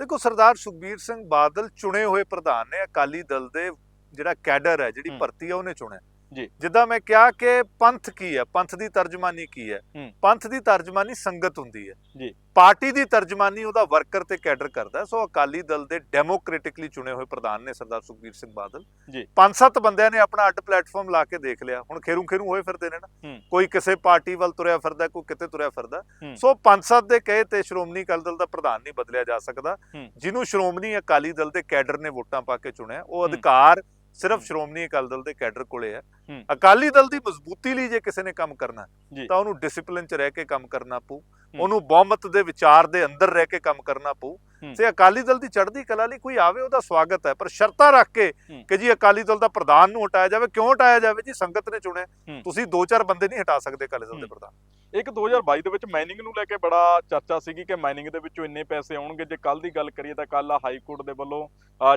ਦੇਖੋ ਸਰਦਾਰ ਸੁਖਬੀਰ ਸਿੰਘ ਬਾਦਲ ਚੁਣੇ ਹੋਏ ਪ੍ਰਧਾਨ ਨੇ ਅਕਾਲੀ ਦਲ ਦੇ ਜਿਹੜਾ ਕੈਡਰ ਹੈ ਜਿਹੜੀ। ਭਰਤੀ ਹੈ ਉਹਨੇ ਚੁਣਿਆ ਜੀ। ਜਿੱਦਾਂ ਮੈਂ ਕਿਹਾ ਕਿ ਪੰਥ ਕੀ ਹੈ ਪੰਥ ਦੀ ਤਰਜਮਾਨੀ ਕੀ ਹੈ। ਪੰਥ ਦੀ ਤਰਜਮਾਨੀ ਸੰਗਤ ਹੁੰਦੀ ਹੈ ਜੀ। ਪਾਰਟੀ ਦੀ ਤਰਜਮਾਨੀ ਉਹਦਾ ਵਰਕਰ ਤੇ ਕੈਡਰ ਕਰਦਾ। ਸੋ ਅਕਾਲੀ ਦਲ ਦੇ ਡੈਮੋਕ੍ਰੈਟਿਕਲੀ ਚੁਣੇ ਹੋਏ ਪ੍ਰਧਾਨ ਨੇ ਸਰਦਾਰ ਸੁਖਬੀਰ ਸਿੰਘ ਬਾਦਲ ਜੀ। ਪੰਜ ਸੱਤ ਬੰਦਿਆਂ ਨੇ ਆਪਣਾ ਅੱਡ ਪਲੇਟਫਾਰਮ ਲਾ ਕੇ ਦੇਖ ਲਿਆ ਹੁਣ ਖੇਰੂ ਖੇਰੂ ਹੋਏ ਫਿਰਦੇ ਨੇ ਨਾ। ਕੋਈ ਕਿਸੇ ਪਾਰਟੀ ਵੱਲ ਤੁਰਿਆ ਫਿਰਦਾ ਕੋਈ ਕਿਤੇ ਤੁਰਿਆ ਫਿਰਦਾ। ਸੋ ਪੰਜ ਸੱਤ ਦੇ ਕਹੇ ਤੇ ਸ਼੍ਰੋਮਣੀ ਅਕਾਲੀ ਦਲ ਦਾ ਪ੍ਰਧਾਨ ਨਹੀਂ ਬਦਲਿਆ ਜਾ ਸਕਦਾ। ਜਿਹਨੂੰ ਸ਼੍ਰੋਮਣੀ ਅਕਾਲੀ ਦਲ ਦੇ ਕੈਡਰ ਨੇ ਵੋਟਾਂ ਪਾ ਕੇ ਚੁਣਿਆ ਉਹ। ਅਧਿਕਾਰ ਸਿਰਫ। ਸ਼੍ਰੋਮਣੀ ਅਕਾਲੀ ਦਲ ਦੇ ਕੈਡਰ ਕੋਲੇ ਹੈ। ਅਕਾਲੀ ਦਲ ਦੀ ਮਜ਼ਬੂਤੀ ਲਈ ਜੇ ਕਿਸੇ ਨੇ ਕੰਮ ਕਰਨਾ। ਤਾਂ ਉਹਨੂੰ ਡਿਸਪਲਿਨ 'ਚ ਰਹਿ ਕੇ ਕੰਮ ਕਰਨਾ ਪਊ। ਉਹਨੂੰ ਬਹੁਮਤ ਦੇ ਵਿਚਾਰ ਦੇ ਅੰਦਰ ਰਹਿ ਕੇ ਕੰਮ ਕਰਨਾ ਪਊ। ਤੇ ਅਕਾਲੀ ਦਲ ਦੀ ਚੜ੍ਹਦੀ ਕਲਾ ਲਈ ਕੋਈ ਆਵੇ ਉਹਦਾ ਸਵਾਗਤ ਹੈ ਪਰ ਸ਼ਰਤਾਂ ਰੱਖ ਕੇ। ਕਿ ਜੀ ਅਕਾਲੀ ਦਲ ਦਾ ਪ੍ਰਧਾਨ ਨੂੰ ਹਟਾਇਆ ਜਾਵੇ ਕਿਉਂ ਹਟਾਇਆ ਜਾਵੇ ਜੀ ਸੰਗਤ ਨੇ ਚੁਣਿਆ। ਤੁਸੀਂ ਦੋ ਚਾਰ ਬੰਦੇ ਨਹੀਂ ਹਟਾ ਸਕਦੇ ਅਕਾਲੀ ਦਲ ਦੇ। ਪ੍ਰਧਾਨ ਇੱਕ 2022 ਦੇ ਵਿੱਚ ਮਾਈਨਿੰਗ ਨੂੰ ਲੈ ਕੇ ਬੜਾ ਚਰਚਾ ਸੀਗੀ ਕਿ ਮਾਈਨਿੰਗ ਦੇ ਵਿੱਚੋਂ ਇੰਨੇ ਪੈਸੇ ਆਉਣਗੇ। ਜੇ ਕੱਲ ਦੀ ਗੱਲ ਕਰੀਏ ਤਾਂ ਕੱਲ ਹਾਈ ਕੋਰਟ ਦੇ ਵੱਲੋਂ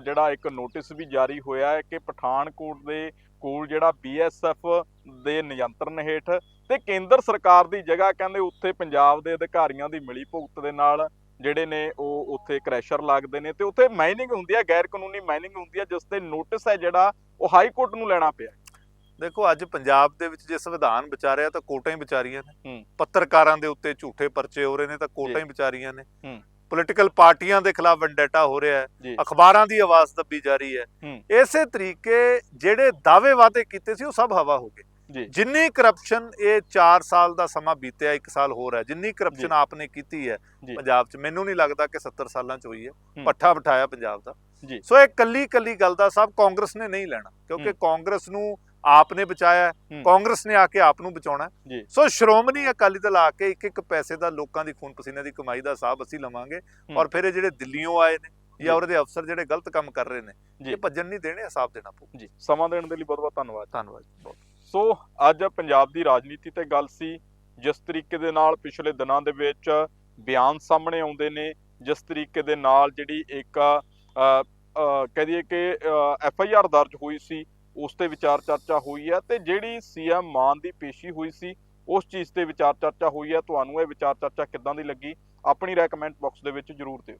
ਜਿਹੜਾ ਇੱਕ ਨੋਟਿਸ ਵੀ ਜਾਰੀ ਹੋਇਆ ਹੈ ਕਿ ਪਠਾਨਕੋਟ ਦੇ ਕੋਲ ਜਿਹੜਾ ਬੀਐਸਐਫ ਦੇ ਨਿਯੰਤਰਣ ਹੇਠ ਤੇ ਕੇਂਦਰ ਸਰਕਾਰ ਦੀ ਜਗ੍ਹਾ ਕਹਿੰਦੇ ਉੱਥੇ ਪੰਜਾਬ ਦੇ ਅਧਿਕਾਰੀਆਂ ਦੀ ਮਿਲੀ ਭੁਗਤ ਦੇ ਨਾਲ ਜਿਹੜੇ ਨੇ ਉਹ ਉੱਥੇ ਕ੍ਰੈਸ਼ਰ ਲੱਗਦੇ ਨੇ ਤੇ ਉੱਥੇ ਮਾਈਨਿੰਗ ਹੁੰਦੀ ਹੈ, ਗੈਰ ਕਾਨੂੰਨੀ ਮਾਈਨਿੰਗ ਹੁੰਦੀ ਹੈ, ਜਿਸ ਤੇ ਨੋਟਿਸ ਹੈ ਜਿਹੜਾ ਉਹ ਹਾਈ ਕੋਰਟ ਨੂੰ ਲੈਣਾ ਪਿਆ। ਦੇਖੋ ਅੱਜ ਪੰਜਾਬ ਦੇ ਵਿੱਚ ਜੇ ਸੰਵਿਧਾਨ ਵਿਚਾਰਿਆ ਤਾਂ ਕੋਟਾਂ ਹੀ ਵਿਚਾਰੀਆਂ ਨੇ। ਪੱਤਰਕਾਰਾਂ ਦੇ ਉੱਤੇ ਝੂਠੇ ਪਰਚੇ ਹੋ ਰਹੇ ਨੇ ਤਾਂ ਕੋਟਾਂ। ਹੀ ਵਿਚਾਰੀਆਂ ਨੇ। ਪੋਲੀਟੀਕਲ ਪਾਰਟੀਆਂ ਦੇ ਖਿਲਾਫ ਵੈਂਡੇਟਾ ਹੋ ਰਿਹਾ ਹੈ ਅਖਬਾਰਾਂ ਦੀ ਆਵਾਜ਼ ਦੱਬੀ ਜਾ ਰਹੀ ਹੈ। ਇਸੇ ਤਰੀਕੇ ਜਿਹੜੇ ਦਾਅਵੇ ਵਾਅਦੇ ਕੀਤੇ ਸੀ ਉਹ ਸਭ ਹਵਾ ਹੋ ਗਏ ਜਿੰਨੀ ਕਰਪਸ਼ਨ ਇਹ 4 ਸਾਲ ਦਾ ਸਮਾਂ ਬੀਤਿਆ 1 ਸਾਲ ਹੋਰ ਹੈ ਜਿੰਨੀ ਕਰਪਸ਼ਨ ਜੀ। ਆਪਨੇ ਕੀਤੀ ਹੈ। ਪੰਜਾਬ 'ਚ ਮੈਨੂੰ ਨਹੀਂ ਲੱਗਦਾ ਕਿ 70 ਸਾਲਾਂ 'ਚ ਹੋਈ ਹੈ। ਪੱਠਾ ਬਿਠਾਇਆ ਪੰਜਾਬ ਦਾ। ਸੋ ਇਹ ਕੱਲੀ ਕੱਲੀ ਗੱਲ ਦਾ ਸਭ ਕਾਂਗਰਸ ਨੇ ਨਹੀਂ ਲੈਣਾ ਕਿਉਂਕਿ। ਕਾਂਗਰਸ ਨੂੰ ਆਪ ਨੇ ਬਚਾਇਆ। ਕਾਂਗਰਸ ਨੇ ਆ ਕੇ ਆਪ ਨੂੰ ਬਚਾਉਣਾ ਸੋ ਸ਼੍ਰੋਮਣੀ ਅਕਾਲੀ ਦਲ ਆ ਕੇ ਇੱਕ ਇੱਕ ਪੈਸੇ ਦਾ ਲੋਕਾਂ ਦੀ ਖੂਨ ਪਸੀਨੇ ਦੀ ਕਮਾਈ ਦਾ ਹਿਸਾਬ ਅਸੀਂ ਲਵਾਂਗੇ। ਔਰ ਫਿਰ ਇਹ ਜਿਹੜੇ ਦਿੱਲੀੋਂ ਆਏ ਨੇ ਜੀ। ਉਹਦੇ ਅਫਸਰ ਜਿਹੜੇ ਗਲਤ ਕੰਮ ਕਰ ਰਹੇ ਨੇ। ਇਹ ਭੱਜਣ ਨਹੀਂ ਦੇਣੇ ਹਿਸਾਬ ਦੇਣਾ ਪਊ ਜੀ ਸਮਾਂ ਦੇਣ ਦੇ ਲਈ ਬਹੁਤ ਬਹੁਤ ਧੰਨਵਾਦ ਧੰਨਵਾਦ ਬਹੁਤ ਸੋ ਅੱਜ ਪੰਜਾਬ ਦੀ ਰਾਜਨੀਤੀ ਤੇ ਗੱਲ ਸੀ ਜਿਸ ਤਰੀਕੇ ਦੇ ਨਾਲ ਪਿਛਲੇ ਦਿਨਾਂ ਦੇ ਵਿੱਚ ਬਿਆਨ ਸਾਹਮਣੇ ਆਉਂਦੇ ਨੇ ਜਿਸ ਤਰੀਕੇ ਦੇ ਨਾਲ ਜਿਹੜੀ ਇੱਕ ਕਹਿ ਦਈਏ ਕਿ ਐਫ ਆਈ ਆਰ ਦਰਜ ਹੋਈ ਸੀ ਉਸ ਤੇ ਵਿਚਾਰ ਚਰਚਾ ਹੋਈ ਹੈ ਤੇ ਜਿਹੜੀ ਸੀਐਮ ਮਾਨ ਦੀ ਪੇਸ਼ੀ ਹੋਈ ਸੀ, ਉਸ ਚੀਜ਼ ਤੇ ਵਿਚਾਰ ਚਰਚਾ ਹੋਈ ਹੈ। ਤੁਹਾਨੂੰ ਇਹ ਵਿਚਾਰ ਚਰਚਾ ਕਿੱਦਾਂ ਦੀ ਲੱਗੀ? ਆਪਣੀ ਰਾਏ ਕਮੈਂਟ ਬਾਕਸ ਦੇ ਵਿੱਚ ਜਰੂਰ ਦਿਓ।